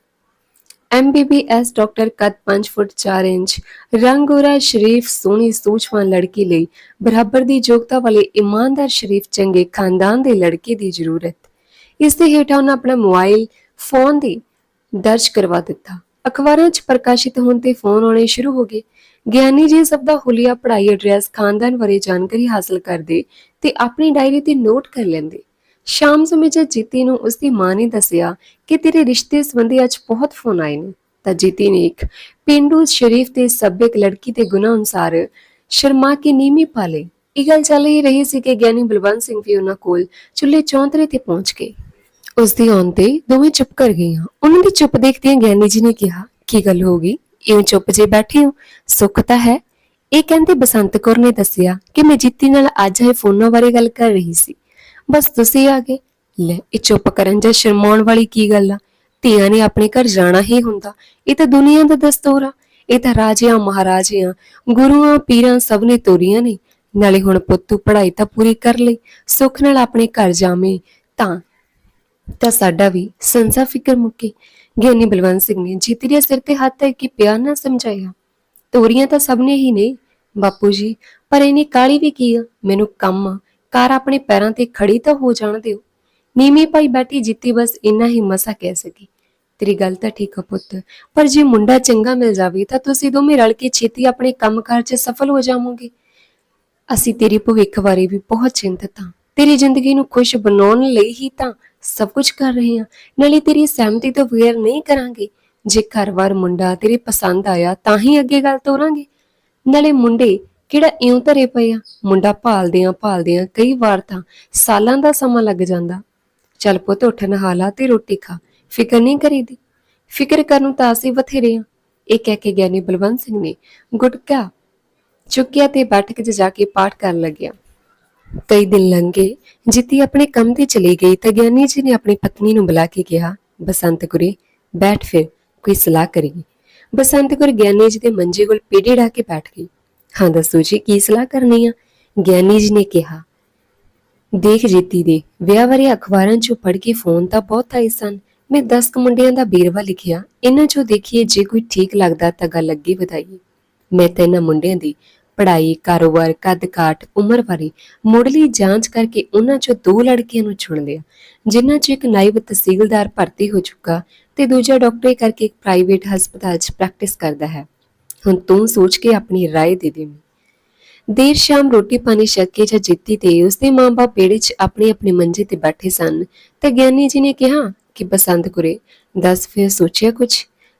ਐਮਬੀਬੀਐਸ ਡਾਕਟਰ ਕਦ 5 ਫੁੱਟ 4 ਇੰਚ ਰੰਗੋਰਾ ਸ਼ਰੀਫ, ਸੋਹਣੀ, ਸੂਝਵਾਨ ਲੜਕੀ ਲਈ ਬਰਾਬਰ ਦੀ ਯੋਗਤਾ ਵਾਲੇ ਇਮਾਨਦਾਰ ਸ਼ਰੀਫ ਚੰਗੇ ਖਾਨਦਾਨ ਦੇ ਲੜਕੇ ਦੀ ਜ਼ਰੂਰਤ। ਇਸ ਦੇ ਹੇਠਾਂ ਉਹਨਾਂ ਆਪਣਾ ਮੋਬਾਈਲ ਫੋਨ ਦੀ ਦਰਜ ਕਰਵਾ ਦਿੱਤਾ। ਅਖਬਾਰਾਂ 'ਚ ਪ੍ਰਕਾਸ਼ਿਤ ਹੋਣ ਤੇ ਫੋਨ ਆਉਣੇ ਸ਼ੁਰੂ ਹੋ ਗਏ। ਗਿਆਨੀ ਜੀ ਸਭ ਦਾ ਹੁਲੀਆ ਪੜ੍ਹਾਈ ਐਡਰੈਸ ਖਾਨਦਾਨ ਬਾਰੇ ਜਾਣਕਾਰੀ ਹਾਸਲ ਕਰਦੇ ਤੇ ਆਪਣੀ ਡਾਇਰੀ ਤੇ ਨੋਟ ਕਰ ਲੈਂਦੇ। ਸ਼ਾਮ ਸਮੇਂ ਜਦ ਜੀਤੀ ਨੂੰ ਉਸਦੀ ਮਾਂ ਨੇ ਦੱਸਿਆ ਕਿ ਤੇਰੇ ਰਿਸ਼ਤੇ ਸੰਬੰਧੀ ਅੱਜ ਬਹੁਤ ਫੋਨ ਆਏ ਨੇ, ਤਾਂ ਜੀਤੀ ਨੇ ਇੱਕ ਪਿੰਡੂ ਸ਼ਰੀਫ ਤੇ ਸੱਭਿਅਕ ਲੜਕੀ ਦੇ ਗੁਨਾਹ ਅਨੁਸਾਰ ਸ਼ਰਮਾ ਕੇ ਨੀਮੀ ਪਾਲੇ। ਇਹ ਗੱਲ ਚੱਲ ਹੀ ਰਹੀ ਸੀ ਕਿ ਗਿਆਨੀ ਬਲਵੰਤ ਸਿੰਘ ਵੀ ਉਹਨਾਂ ਕੋਲ ਚੁੱਲ੍ਹੇ ਚੌਂਤਰੇ ਤੇ ਪਹੁੰਚ ਗਏ। ਉਸ ਦੀ ਆਉਣ ਤੇ ਦੋਵੇਂ ਚੁੱਪ ਕਰ ਗਈਆਂ। ਉਹਨਾਂ ਦੀ ਚੁੱਪ ਦੇਖਦਿਆਂ ਗਿਆਨੀ ਜੀ ਨੇ ਕਿਹਾ, ਕੀ ਗੱਲ ਹੋ ਗਈ? ਇਉਂ ਚੁੱਪ ਜੇ ਬੈਠੇ ਹੋ, ਸੁੱਖ ਤਾਂ ਹੈ। ਇਹ ਕਹਿੰਦੇ ਬਸੰਤ ਕੌਰ ਨੇ ਦੱਸਿਆ ਕਿ ਮੈਂ ਜੀਤੀ ਨਾਲ ਅੱਜ ਇਹ ਫੋਨਾਂ ਬਾਰੇ ਗੱਲ ਕਰ ਰਹੀ ਸੀ। ਬਸ ਤੁਸੀਂ ਆ ਗਏ। ਲੈ, ਇਹ ਚੁੱਪ ਕਰਨ ਜਾਂ ਸ਼ਰਮਾਉਣ ਵਾਲੀ ਕੀ ਗੱਲ ਆ? ਧੀਆਂ ਨੇ ਆਪਣੇ ਘਰ ਜਾਣਾ ਹੀ ਹੁੰਦਾ। ਇਹ ਤਾਂ ਦੁਨੀਆ ਦਾ ਦਸਤੂਰ ਆ। ਇਹ ਤਾਂ ਰਾਜਿਆਂ, ਮਹਾਰਾਜਿਆਂ, ਗੁਰੂਆਂ, ਪੀਰਾਂ ਸਭ ਨੇ ਤੋਰੀਆਂ ਨੇ। ਨਾਲੇ ਹੁਣ ਪੁੱਤੂ ਪੜ੍ਹਾਈ ਤਾਂ ਪੂਰੀ ਕਰ ਲਈ। ਸੁੱਖ ਨਾਲ ਆਪਣੇ ਘਰ ਜਾਵੇਂ ਤਾਂ ਤਾਂ ਸਾਡਾ ਵੀ ਸੰਸਾ ਫਿਕਰ ਮੁੱਕੇ। ਗਿਆਨੀ ਬਲਵੰਤ ਸਿੰਘ ਨੇ ਜੀਤੀ ਦੇ ਸਿਰ ਤੇ ਹੱਥ ਧਰ ਕੇ ਪਿਆਰ ਨਾਲ ਸਮਝਾਇਆ? ਤੋਰੀਆਂ ਤਾਂ ਸਭ ਨੇ ਹੀ ਨੇ, ਬਾਪੂ ਜੀ, ਪਰ ਇਹਨੇ ਕਾਲੀ ਵੀ ਕੀ ਆ? ਮੈਨੂੰ ਕੰਮ ਆ ਕਾਰ ਆਪਣੇ ਪੈਰਾਂ ਤੇ ਖੜੀ ਤਾਂ ਹੋ ਜਾਣ ਦਿਓ। ਨੀਵੀਂ ਭਾਈ ਬੈਠੀ ਜਿੱਤੀ ਬਸ ਇੰਨਾ ਹੀ ਮਸਾ ਕਹਿ ਸਕੀ। ਤੇਰੀ ਗੱਲ ਤਾਂ ਠੀਕ ਆ ਪੁੱਤ, ਪਰ ਜੇ ਮੁੰਡਾ ਚੰਗਾ ਮਿਲ ਜਾਵੇ ਤਾਂ ਤੁਸੀਂ ਦੋਵੇਂ ਰਲ ਕੇ ਛੇਤੀ ਆਪਣੇ ਕੰਮਕਾਰ 'ਚ ਸਫਲ ਹੋ ਜਾਵੋਗੇ। ਅਸੀਂ ਤੇਰੀ ਭਵਿੱਖ ਬਾਰੇ ਵੀ ਬਹੁਤ ਚਿੰਤਤ ਹਾਂ। ਤੇਰੀ ਜ਼ਿੰਦਗੀ ਨੂੰ ਖੁਸ਼ ਬਣਾਉਣ ਲਈ ਹੀ ਤਾਂ ਸਭ ਕੁਝ ਕਰ ਰਹੇ ਹਾਂ। ਨਾਲੇ ਤੇਰੀ ਸਹਿਮਤੀ ਤੋਂ ਬਗੈਰ ਨਹੀਂ ਕਰਾਂਗੇ। ਜੇ ਘਰ-ਵਾਰ ਮੁੰਡਾ ਤੇਰੇ ਪਸੰਦ ਆਇਆ ਤਾਂ ਹੀ ਅੱਗੇ ਗੱਲ ਤੋਰਾਂਗੇ। ਨਾਲੇ ਮੁੰਡੇ ਕਿਹੜਾ ਇਉਂ ਧਰੇ ਪਏ ਆ? ਮੁੰਡਾ ਭਾਲਦੇ ਆ ਭਾਲਦੇ ਆ ਕਈ ਵਾਰ ਤਾਂ ਸਾਲਾਂ ਦਾ ਸਮਾਂ ਲੱਗ ਜਾਂਦਾ। ਚੱਲ ਪੁੱਤ ਉੱਠ, ਨਹਾ ਤੇ ਰੋਟੀ ਖਾ। ਫਿਕਰ ਨਹੀਂ ਕਰੀਦੀ। ਫਿਕਰ ਕਰਨ ਨੂੰ ਤਾਂ ਅਸੀਂ ਬਥੇਰੇ ਆ। ਇਹ ਕਹਿ ਕੇ ਗਿਆਨੀ ਬਲਵੰਤ ਸਿੰਘ ਨੇ ਗੁਟਕਾ ਚੁੱਕਿਆ ਤੇ ਬੈਠਕ 'ਚ ਜਾ ਕੇ ਪਾਠ ਕਰਨ ਲੱਗਿਆ। ਕਈ ਦਿਨ ਲੰਘੇ, ਜਿੱਤੀ ਆਪਣੇ ਕੰਮ ਤੇ ਚਲੀ ਗਈ ਤਾਂ ਗਿਆਨੀ ਜੀ ਨੇ ਆਪਣੀ ਪਤਨੀ ਨੂੰ ਬੁਲਾ ਕੇ ਕਿਹਾ ਬਸੰਤ ਕੁਰੇ ਬੈਠ ਫਿਰ, ਕੋਈ ਸਲਾਹ ਕਰੀਏ ਬਸੰਤ ਕੁਰ ਗਿਆਨੀ ਜੀ ਦੇ ਮੰਜੇ ਕੋਲ ਪੀੜੀ ਢਾ ਕੇ ਬੈਠ ਗਈ। ਹਾਂ, ਦੱਸੋ ਜੀ, ਕੀ ਸਲਾਹ ਕਰਨੀ ਆ? ਗਿਆਨੀ ਜੀ ਨੇ ਕਿਹਾ, ਦੇਖ ਜੀਤੀ ਦੇ, ਵਿਆਹ ਵਾਲੇ ਅਖਬਾਰਾਂ 'ਚੋਂ ਪੜ੍ਹ ਕੇ ਫੋਨ ਤਾਂ ਬਹੁਤ ਆਏ ਸਨ। ਮੈਂ 10 ਕੁ ਮੁੰਡਿਆਂ ਦਾ ਬੇਰਵਾ ਲਿਖਿਆ। ਇਹਨਾਂ 'ਚੋਂ ਦੇਖੀਏ ਜੇ ਕੋਈ ਠੀਕ ਲੱਗਦਾ ਤਾਂ ਗੱਲ ਅੱਗੇ ਵਧਾਈਏ। ਮੈਂ ਤਾਂ ਇਹਨਾਂ ਮੁੰਡਿਆਂ ਦੀ ਪੜ੍ਹਾਈ ਕਾਰੋਬਾਰ ਕੱਦ ਕਾਠ ਉਮਰ ਬਾਰੇ ਮੁੱਢਲੀ ਜਾਂਚ ਕਰਕੇ ਉਹਨਾਂ 'ਚੋਂ ਦੋ ਲੜਕੀਆਂ ਨੂੰ ਚੁਣ ਲਿਆ ਜਿਨ੍ਹਾਂ 'ਚ ਇੱਕ ਨਾਇਬ ਤਹਿਸੀਲਦਾਰ ਭਰਤੀ ਹੋ ਚੁੱਕਾ ਤੇ ਦੂਜਾ ਡਾਕਟਰੀ ਕਰਕੇ ਇੱਕ ਪ੍ਰਾਈਵੇਟ ਹਸਪਤਾਲ 'ਚ ਪ੍ਰੈਕਟਿਸ ਕਰਦਾ ਹੈ ਹੁਣ ਤੂੰ ਸੋਚ ਕੇ ਆਪਣੀ رائے ਦੇ ਦੇ ਦੇਰ ਸ਼ਾਮ ਰੋਟੀ ਪਾਣੀ ਛਕ ਕੇ ਜਦ ਜਿੱਤੀ ਤੇ ਉਸਦੇ ਮਾਂ-ਬਾਪ ਪੇੜੇ 'ਚ ਆਪਣੇ ਆਪਣੇ ਮੰਜੇ ਤੇ ਬੈਠੇ ਸਨ ਤਾਂ ਗਿਆਨੀ ਜੀ ਨੇ ਕਿਹਾ ਕਿ ਬਸੰਤ ਕੁਰੇ ਦੱਸ ਫਿਰ ਸੋਚਿਆ ਕੁਝ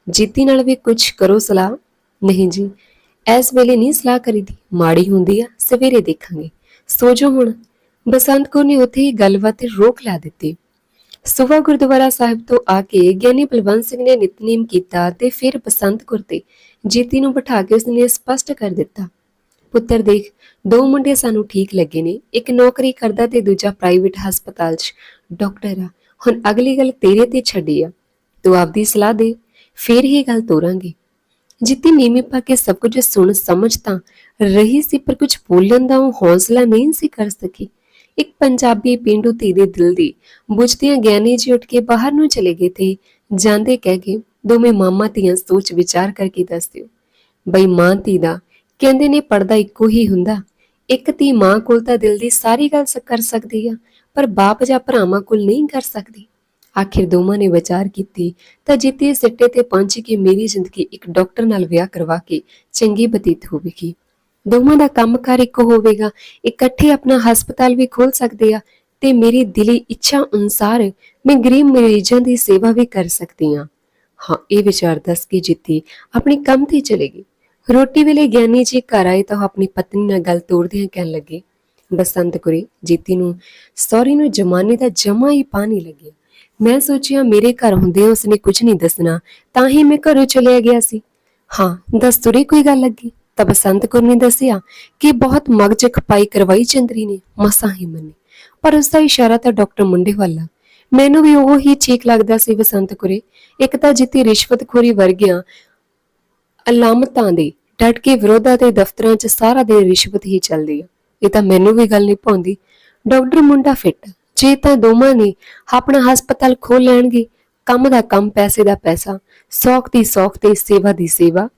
ਜਿੱਤੀ ਨਾਲ ਵੀ ਕੁਝ ਕਰੋ ਸਲਾਹ ਨਹੀਂ ਜੀ ਇਸ ਵੇਲੇ ਨਹੀਂ ਸਲਾਹ ਕਰੀਦੀ ਮਾੜੀ ਹੁੰਦੀ ਆ, ਸਵੇਰੇ ਦੇਖਾਂਗੇ। ਸੋਜੋ ਹੁਣ। ਬਸੰਤ ਕੌਰ ਨੇ ਉੱਥੇ ਹੀ ਗੱਲਬਾਤ ਤੇ ਰੋਕ ਲਾ ਦਿੱਤੀ। ਸੁਬਹ ਗੁਰਦੁਆਰਾ ਸਾਹਿਬ ਤੋਂ ਆ ਕੇ ਗਿਆਨੀ ਬਲਵੰਤ ਸਿੰਘ ਨੇ ਨਿਤਨੇਮ ਕੀਤਾ ਤੇ ਫਿਰ ਬਸੰਤ ਕੌਰ ਤੇ ਜੀਤੀ ਨੂੰ ਬਿਠਾ ਕੇ ਉਸਨੇ ਸਪਸ਼ਟ ਕਰ ਦਿੱਤਾ। ਪੁੱਤਰ ਦੇਖ, ਦੋ ਮੁੰਡੇ ਸਾਨੂੰ ਠੀਕ ਲੱਗੇ ਨੇ। ਇੱਕ ਨੌਕਰੀ ਕਰਦਾ ਤੇ ਦੂਜਾ ਪ੍ਰਾਈਵੇਟ ਹਸਪਤਾਲ 'ਚ ਡਾਕਟਰ ਆ। ਹੁਣ ਅਗਲੀ ਗੱਲ ਤੇਰੇ ਤੇ ਛੱਡੀ ਆ। ਤੂੰ ਆਪਦੀ ਸਲਾਹ ਦੇ, ਫਿਰ ਹੀ ਗੱਲ ਤੋਰਾਂਗੇ। ਜਿੱਤੀ ਨੀਵੇਂ ਪਾ ਕੇ ਸਭ ਕੁਝ ਸੁਣ ਸਮਝ ਤਾਂ ਰਹੀ ਸੀ ਪਰ ਕੁਝ ਬੋਲਣ ਦਾ ਉਹ ਹੌਸਲਾ ਨਹੀਂ ਸੀ ਕਰ ਸਕੀ ਇੱਕ ਪੰਜਾਬੀ ਪਿੰਡੂ ਧੀ ਦੇ ਦਿਲ ਦੀ ਬੁਝਦਿਆਂ ਗਿਆਨੀ ਜੀ ਉੱਠ ਕੇ ਬਾਹਰ ਨੂੰ ਚਲੇ ਗਏ ਤੇ ਜਾਂਦੇ ਕਹਿ ਗਏ ਦੋਵੇਂ ਮਾਮਾ ਧੀਆਂ ਸੋਚ ਵਿਚਾਰ ਕਰਕੇ ਦੱਸ ਦਿਓ ਬਈ ਮਾਂ ਧੀ ਦਾ ਕਹਿੰਦੇ ਨੇ ਪਰਦਾ ਇੱਕੋ ਹੀ ਹੁੰਦਾ ਇੱਕ ਧੀ ਮਾਂ ਕੋਲ ਤਾਂ ਦਿਲ ਦੀ ਸਾਰੀ ਗੱਲ ਕਰ ਸਕਦੀ ਆ ਪਰ ਬਾਪ ਜਾਂ ਭਰਾਵਾਂ ਕੋਲ ਨਹੀਂ ਕਰ ਸਕਦੀ ਆਖਿਰ ਦੋਵਾਂ ਨੇ ਵਿਚਾਰ ਕੀਤੀ, ਤਾਂ ਜਿੱਤੇ ਸਿੱਟੇ ਤੇ ਪਹੁੰਚ ਕੇ ਮੇਰੀ ਜ਼ਿੰਦਗੀ ਇੱਕ ਡਾਕਟਰ ਨਾਲ ਵਿਆਹ ਕਰਵਾ ਕੇ ਚੰਗੀ ਬਤੀਤ ਹੋਵੇਗੀ ਦੋਵਾਂ ਦਾ ਕੰਮਕਾਰ ਇੱਕ ਹੋਵੇਗਾ, ਇਕੱਠੇ ਆਪਣਾ ਹਸਪਤਾਲ ਵੀ ਖੋਲ ਸਕਦੇ ਆ ਤੇ ਮੇਰੀ ਦਿਲੀ ਇੱਛਾ ਅਨੁਸਾਰ ਮੈਂ ਗਰੀਬ ਮਰੀਜ਼ਾਂ ਦੀ ਸੇਵਾ ਵੀ ਕਰ ਸਕਦੀ ਆ ਹਾਂ, ਇਹ ਵਿਚਾਰ ਦੱਸ ਕੇ ਜਿੱਤੀ ਆਪਣੇ ਕੰਮ ਤੇ ਚਲੇਗੀ ਰੋਟੀ ਵੇਲੇ ਗਿਆਨੀ ਜੀ ਘਰ ਆਏ ਤਾਂ ਉਹ ਆਪਣੀ ਪਤਨੀ ਨਾਲ ਗੱਲ ਤੋੜਦਿਆਂ ਕਹਿਣ ਲੱਗੇ, ਬਸੰਤ ਕੁਰੀ ਜੀਤੀ ਨੂੰ ਸੌਰੀ ਨੂੰ ਜਮਾਨੇ ਦਾ ਜਮਾ ਹੀ ਪਾਣੀ ਲੱਗਿਆ। ਮੈਂ ਸੋਚਿਆ, ਮੇਰੇ ਘਰ ਹੁੰਦੇ ਉਸਨੇ ਕੁਝ ਨਹੀਂ ਦੱਸਣਾ, ਤਾਂ ਹੀ ਮੈਂ ਘਰੋਂ ਚਲਿਆ ਗਿਆ ਸੀ। ਹਾਂ, ਦੱਸ ਤੁਰੇ ਕੋਈ ਗੱਲ ਲੱਗੀ ਤਾਂ ਬਸੰਤ ਕੌਰ ਨੇ ਦੱਸਿਆ ਕਿ ਬਹੁਤ ਮਗਜ ਖਪਾਈ ਕਰਵਾਈ ਚੰਦਰੀ ਨੇ, ਮਸਾਂ ਹੀ ਮੰਨੀ। ਪਰ ਉਸ ਦਾ ਇਸ਼ਾਰਾ ਤਾਂ ਡਾਕਟਰ ਮੁੰਡੇ ਵੱਲ ਆ। ਮੈਨੂੰ ਵੀ ਉਹ ਹੀ ਠੀਕ ਲੱਗਦਾ ਸੀ ਬਸੰਤ ਕੁਰੇ। ਇੱਕ ਤਾਂ ਜਿੱਤੀ ਰਿਸ਼ਵਤਖੋਰੀ ਵਰਗੀਆਂ ਅਲਾਮਤਾਂ ਦੇ ਡਟ ਕੇ ਵਿਰੋਧਾਂ ਦੇ ਦਫ਼ਤਰਾਂ 'ਚ ਸਾਰਾ ਦਿਨ ਰਿਸ਼ਵਤ ਹੀ ਚੱਲਦੀ ਆ। ਇਹ ਤਾਂ ਮੈਨੂੰ ਵੀ ਗੱਲ ਨਹੀਂ ਪਾਉਂਦੀ ਡਾਕਟਰ ਮੁੰਡਾ ਫਿੱਟ ਜੇ ਤਾਂ ਦੋਵਾਂ ਨੇ ਆਪਣਾ ਹਸਪਤਾਲ ਖੋਲ ਲੈਣਗੇ, ਕੰਮ ਦਾ ਕੰਮ, ਪੈਸੇ ਦਾ ਪੈਸਾ, ਸੌਖ ਦੀ ਸੌਖ ਤੇ ਸੇਵਾ ਦੀ ਸੇਵਾ।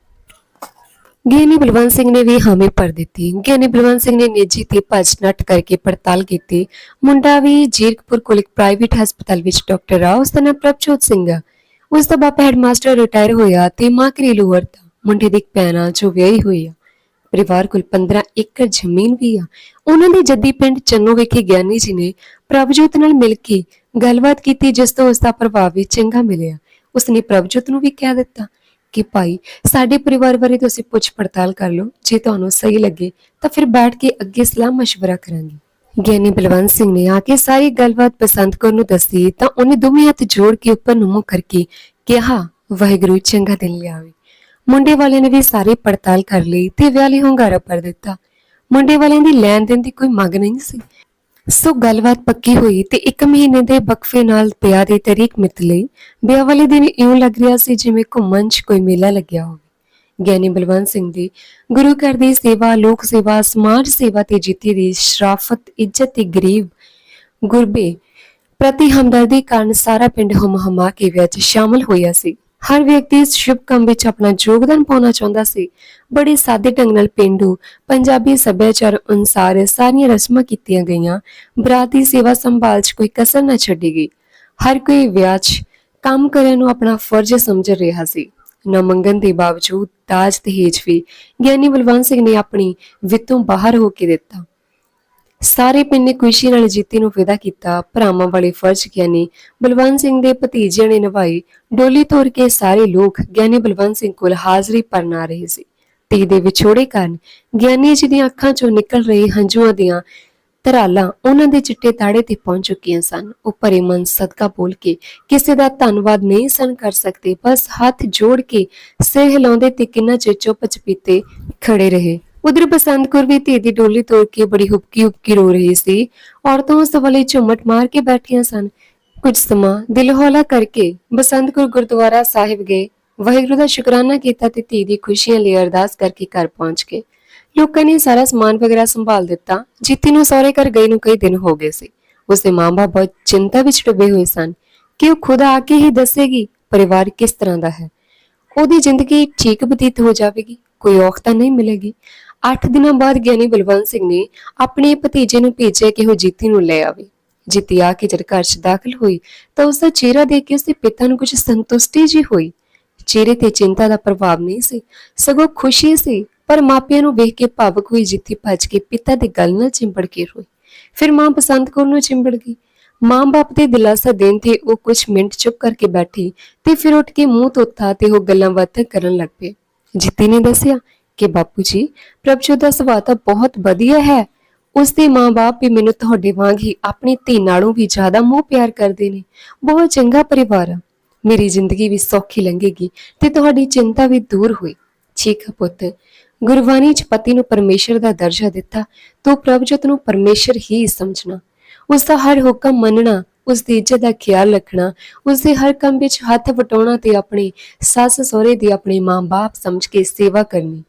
ਗਿਆਨੀ ਬਲਵੰਤ ਸਿੰਘ ਨੇ ਵੀ ਹਾਮੀ ਭਰ ਦਿੱਤੀ। ਗਿਆਨੀ ਬਲਵੰਤ ਸਿੰਘ ਨੇ ਨਿੱਜੀ ਤੇ ਭੱਜ ਨੱਟ ਕਰਕੇ ਪੜਤਾਲ ਕੀਤੀ। ਮੁੰਡਾ ਵੀ ਜੀਰਕਪੁਰ ਕੋਲ ਇੱਕ ਪ੍ਰਾਈਵੇਟ ਹਸਪਤਾਲ ਵਿੱਚ ਡਾਕਟਰ ਆ। ਉਸ ਦਾ ਨਾਮ ਪ੍ਰਭਜੋਤ ਸਿੰਘ ਆ। ਉਸ ਦਾ ਬਾਪ ਹੈਡਮਾਸਟਰ ਰਿਟਾਇਰ ਹੋਇਆ ਤੇ ਮਾਂ ਘਰੇਲੂ ਔਰਤ ਆ। ਮੁੰਡੇ ਦੀ ਇੱਕ ਭੈਣ ਜੋ ਵਿਆਹੀ ਹੋਈ ਆ। ਪਰਿਵਾਰ ਕੋਲ 15 ਏਕੜ ਜ਼ਮੀਨ ਵੀ ਆ। ਉਹਨਾਂ ਦੇ ਜੱਦੀ ਪਿੰਡ ਚੰਨੋ ਵਿਖੇ ਗਿਆਨੀ ਜੀ ਨੇ ਪ੍ਰਭਜੋਤ ਨਾਲ ਮਿਲ ਕੇ ਗੱਲਬਾਤ ਕੀਤੀ ਜਿਸ ਤੋਂ ਉਸ ਦਾ ਪ੍ਰਭਾਵ ਵੀ ਚੰਗਾ ਮਿਲਿਆ ਉਸਨੇ ਪ੍ਰਭਜੋਤ ਨੂੰ ਵੀ ਕਹਿ ਦਿੱਤਾ ਕਿ ਭਾਈ ਸਾਡੇ ਪਰਿਵਾਰ ਬਾਰੇ ਤੁਸੀਂ ਪੁੱਛ ਪੜਤਾਲ ਕਰ ਲਓ ਜੇ ਤੁਹਾਨੂੰ ਸਹੀ ਲੱਗੇ ਤਾਂ ਫਿਰ ਬੈਠ ਕੇ ਅੱਗੇ ਸਲਾਹ مشورہ ਕਰਾਂਗੇ ਗਿਆਨੀ ਬਲਵੰਤ ਸਿੰਘ ਨੇ ਆ ਕੇ ਸਾਰੀ ਗੱਲਬਾਤ ਪਸੰਦ ਕਰਨ ਨੂੰ ਦੱਸੀ ਤਾਂ ਉਹਨੇ ਦੋਵੇਂ ਹੱਥ ਜੋੜ ਕੇ ਉੱਪਰ ਨੂੰ ਮੂੰਹ ਕਰਕੇ ਕਿਹਾ ਵਾਹਿਗੁਰੂ ਚੰਗਾ ਦਿਨ ਲਿਆਵੇ ਮੁੰਡੇ ਵਾਲਿਆਂ ਨੇ ਵੀ ਸਾਰੀ ਪੜਤਾਲ ਕਰ ਲਈ ਤੇ ਵਿਆਹ ਲਈ ਹੁੰਗਾਰਾ ਭਰ ਦਿੱਤਾ ਮੁੰਡੇ ਵਾਲਿਆਂ ਦੀ ਲੈਣ ਦੇਣ ਦੀ ਕੋਈ ਮੰਗ ਨਹੀਂ ਸੀ ਸੋ ਗੱਲਬਾਤ ਪੱਕੀ ਹੋਈ ਤੇ 1 ਮਹੀਨੇ ਦੇ ਵਕਫੇ ਨਾਲ ਵਿਆਹ ਦੀ ਤਾਰੀਖ ਮਿਤ ਲਈ ਵਿਆਹ ਵਾਲੇ ਦਿਨ ਇਉਂ ਲੱਗ ਰਿਹਾ ਸੀ ਜਿਵੇਂ ਘੁੰਮਣ 'ਚ ਕੋਈ ਮੇਲਾ ਲੱਗਿਆ ਹੋਵੇ। ਗਿਆਨੀ ਬਲਵੰਤ ਸਿੰਘ ਦੀ ਗੁਰੂ ਘਰ ਦੀ ਸੇਵਾ, ਲੋਕ ਸੇਵਾ, ਸਮਾਜ ਸੇਵਾ ਤੇ ਜਿੱਤੀ ਦੀ ਸ਼ਰਾਫਤ, ਇੱਜ਼ਤ ਤੇ ਗਰੀਬ ਗੁਰਬੇ ਪ੍ਰਤੀ ਹਮਦਰਦੀ ਕਾਰਨ ਸਾਰਾ ਪਿੰਡ ਹਮ ਹਮਾ ਕੇ ਵਿੱਚ ਸ਼ਾਮਲ ਹੋਇਆ ਸੀ। ਹਰ ਵਿਅਕਤੀ ਇਸ ਸ਼ੁਭ ਕੰਮ ਵਿੱਚ ਆਪਣਾ ਯੋਗਦਾਨ ਪਾਉਣਾ ਚਾਹੁੰਦਾ ਸੀ। ਬੜੇ ਸਾਦੇ ਢੰਗ ਨਾਲ ਪਿੰਡੂ, ਪੰਜਾਬੀ ਸੱਭਿਆਚਾਰ ਅਨੁਸਾਰ ਸਾਰੀਆਂ ਰਸਮਾਂ ਕੀਤੀਆਂ ਗਈਆਂ। ਬਰਾਤ ਦੀ ਸੇਵਾ ਸੰਭਾਲ 'ਚ ਕੋਈ ਕਸਰ ਨਾ ਛੱਡੀ ਗਈ। ਹਰ ਕੋਈ ਵਿਆਹ 'ਚ ਕੰਮ ਕਰਨ ਨੂੰ ਆਪਣਾ ਫਰਜ਼ ਸਮਝ ਰਿਹਾ ਸੀ। ਨਾ ਮੰਗਣ ਦੇ ਬਾਵਜੂਦ ਦਾਜ ਦਹੇਜ ਵੀ ਗਿਆਨੀ ਬਲਵੰਤ ਸਿੰਘ ਨੇ ਆਪਣੀ ਵਿੱਤੋਂ ਬਾਹਰ ਹੋ ਕੇ ਦਿੱਤਾ। ਸਾਰੇ ਪਿੰਡ ਨੇ ਖੁਸ਼ੀ ਨਾਲ ਜੀਤੀ ਨੂੰ ਵਿਦਾ ਕੀਤਾ। ਭਰਾਵਾਂ ਵਾਲੇ ਫਰਜ਼ ਗਿਆਨੀ ਬਲਵੰਤ ਸਿੰਘ ਦੇ ਭਤੀਜੇ ਨੇ ਨਿਭਾਈ। ਡੋਲੀ ਤੋਰ ਕੇ ਸਾਰੇ ਲੋਕ ਗਿਆਨੀ ਬਲਵੰਤ ਸਿੰਘ ਕੋਲ ਹਾਜ਼ਰੀ ਭਰਨ ਆ ਰਹੇ ਸੀ। ਧੀ ਦੇ ਵਿਛੋੜੇ ਕਾਰਨ ਗਿਆਨੀ ਜੀ ਦੀਆਂ ਅੱਖਾਂ ਚੋਂ ਨਿਕਲ ਰਹੀ ਹੰਝੂਆਂ ਦੀਆਂ ਧਰਾਲਾਂ ਉਹਨਾਂ ਦੇ ਚਿੱਟੇ ਤਾੜੇ ਤੇ ਪਹੁੰਚ ਚੁੱਕੀਆਂ ਸਨ। ਉਹ ਭਰੇ ਮਨ ਸਦਕਾ ਬੋਲ ਕੇ ਕਿਸੇ ਦਾ ਧੰਨਵਾਦ ਨਹੀਂ ਸਨ ਕਰ ਸਕਦੇ, ਬਸ ਹੱਥ ਜੋੜ ਕੇ ਸਿਰ ਹਿਲਾਉਂਦੇ ਤੇ ਕਿੰਨਾ ਚਿਰ ਚੁੱਪ ਚਪੀਤੇ ਖੜੇ ਰਹੇ। ਉਧਰ ਬਸੰਤ ਕੌਰ ਵੀ ਧੀ ਦੀ ਡੋਲੀ ਤੋੜ ਕੇ ਬੜੀ ਹੁਬਕੀ ਹੁਬਕੀ ਰੋ ਰਹੀ ਸੀ। ਔਰਤਾਂ ਉਸ ਵੱਲੇ ਝੁੰਮਟ ਮਾਰ ਕੇ ਬੈਠੀਆਂ ਸਨ। ਕੁਝ ਸਮਾਂ ਦਿਲ ਹੌਲਾ ਕਰਕੇ ਬਸੰਤ ਕੌਰ ਗੁਰਦੁਆਰਾ ਸਾਹਿਬ ਗਏ। ਵਾਹਿਗੁਰੂ ਦਾ ਸ਼ੁਕਰਾਨਾ ਕੀਤਾ ਤੇ ਧੀ ਦੀ ਖੁਸ਼ੀਆਂ ਲਈ ਅਰਦਾਸ ਕਰਕੇ ਘਰ ਪਹੁੰਚ ਗਏ। ਲੋਕਾਂ ਨੇ ਸਾਰਾ ਸਮਾਨ ਵਗੈਰਾ ਸੰਭਾਲ ਦਿੱਤਾ। ਜੀਤੀ ਨੂੰ ਸਹੁਰੇ ਘਰ ਗਈ ਨੂੰ ਕਈ ਦਿਨ ਹੋ ਗਏ ਸੀ। ਉਸਦੇ ਮਾਂ-ਬਾਪ ਬਹੁਤ ਚਿੰਤਾ ਵਿੱਚ ਡੁੱਬੇ ਹੋਏ ਸਨ ਕਿ ਉਹ ਖੁਦ ਆ ਕੇ ਹੀ ਦੱਸੇਗੀ ਪਰਿਵਾਰ ਕਿਸ ਤਰ੍ਹਾਂ ਦਾ ਹੈ। ਉਹਦੀ ਜ਼ਿੰਦਗੀ ਠੀਕ ਬਤੀਤ ਹੋ ਜਾਵੇਗੀ, ਕੋਈ ਔਖ ਤਾਂ ਨਹੀਂ ਮਿਲੇਗੀ। 8 ਦਿਨਾਂ ਬਾਅਦ ਗਿਆਨੀ ਬਲਵੰਤ ਸਿੰਘ ਨੇ ਆਪਣੇ ਭਤੀਜੇ ਨੂੰ ਭੇਜਿਆ ਕਿ ਉਹ ਜੀਤੀ ਨੂੰ ਲੈ ਆਵੇ। ਜੀਤੀ ਆ ਕੇ ਜਦ ਘਰ 'ਚ ਦਾਖਲ ਹੋਈ ਤਾਂ ਉਸ ਦਾ ਚਿਹਰਾ ਦੇਖ ਕੇ ਉਸਦੇ ਪਿਤਾ ਨੂੰ ਕੁਝ ਸੰਤੁਸ਼ਟੀ ਜੀ ਹੋਈ। ਚਿਹਰੇ ਤੇ ਚਿੰਤਾ ਦਾ ਪ੍ਰਭਾਵ ਨਹੀਂ ਸੀ, ਸਗੋਂ ਖੁਸ਼ੀ ਸੀ, ਪਰ ਮਾਪਿਆਂ ਨੂੰ ਵੇਖ ਕੇ ਭਾਵਕ ਹੋਈ ਜੀਤੀ ਭੱਜ ਕੇ ਪਿਤਾ ਦੇ ਗਲ ਨਾਲ ਚਿੰਬੜ ਕੇ ਰੋਈ। ਫਿਰ ਮਾਂ ਬਸੰਤ ਕੌਰ ਨੂੰ ਚਿੰਬੜ ਗਈ। ਮਾਂ-ਬਾਪ ਦੇ ਦਿਲਾਸਾ ਦੇਣ ਤੇ ਉਹ ਕੁਝ ਮਿੰਟ ਚੁੱਪ ਕਰਕੇ ਬੈਠੀ ਤੇ ਫਿਰ ਉੱਠ ਕੇ ਮੂੰਹ ਧੋਤਾ ਤੇ ਉਹ ਗੱਲਾਂ ਬਾਤਾਂ ਕਰਨ ਲੱਗ ਪਏ। ਜਿੱਤੀ ਨੇ ਦੱਸਿਆ ਕਿ ਬਾਪੂ ਜੀ ਪ੍ਰਭਜੋਤ ਦਾ ਸੁਭਾਅ ਤਾਂ ਬਹੁਤ ਵਧੀਆ ਹੈ। ਉਸ ਦੇ ਮਾਂ-ਬਾਪ ਵੀ ਮੈਨੂੰ ਤੁਹਾਡੇ ਵਾਂਗ ਹੀ ਆਪਣੀ ਧੀ ਨਾਲੋਂ ਵੀ ਜ਼ਿਆਦਾ ਮੋਹ ਪਿਆਰ ਕਰਦੇ ਨੇ। ਬਹੁਤ ਚੰਗਾ ਪਰਿਵਾਰ ਆ। ਮੇਰੀ ਜ਼ਿੰਦਗੀ ਵੀ ਸੌਖੀ ਲੰਘੇਗੀ ਤੇ ਤੁਹਾਡੀ ਚਿੰਤਾ ਵੀ ਦੂਰ ਹੋਈ। ਠੀਕ ਹੈ ਪੁੱਤ। ਗੁਰਬਾਣੀ ਚ ਪਤੀ ਨੂੰ ਪਰਮੇਸ਼ਰ ਦਾ ਦਰਜਾ ਦਿੱਤਾ। ਤੂੰ ਪ੍ਰਭਜੋਤ ਨੂੰ ਪਰਮੇਸ਼ਰ ਹੀ ਸਮਝਣਾ। ਉਸ ਦਾ ਹਰ ਹੁਕਮ ਮੰਨਣਾ ਉਸ ਦੀ ਇੱਜ਼ਤ ਦਾ ਖਿਆਲ ਰੱਖਣਾ ਉਸ ਦੇ ਹਰ ਕੰਮ ਵਿੱਚ ਹੱਥ ਵਟਾਉਣਾ ਤੇ ਆਪਣੇ ਸੱਸ ਸਹੁਰੇ ਦੀ ਆਪਣੇ ਮਾਂ-ਬਾਪ ਸਮਝ ਕੇ ਸੇਵਾ ਕਰਨੀ।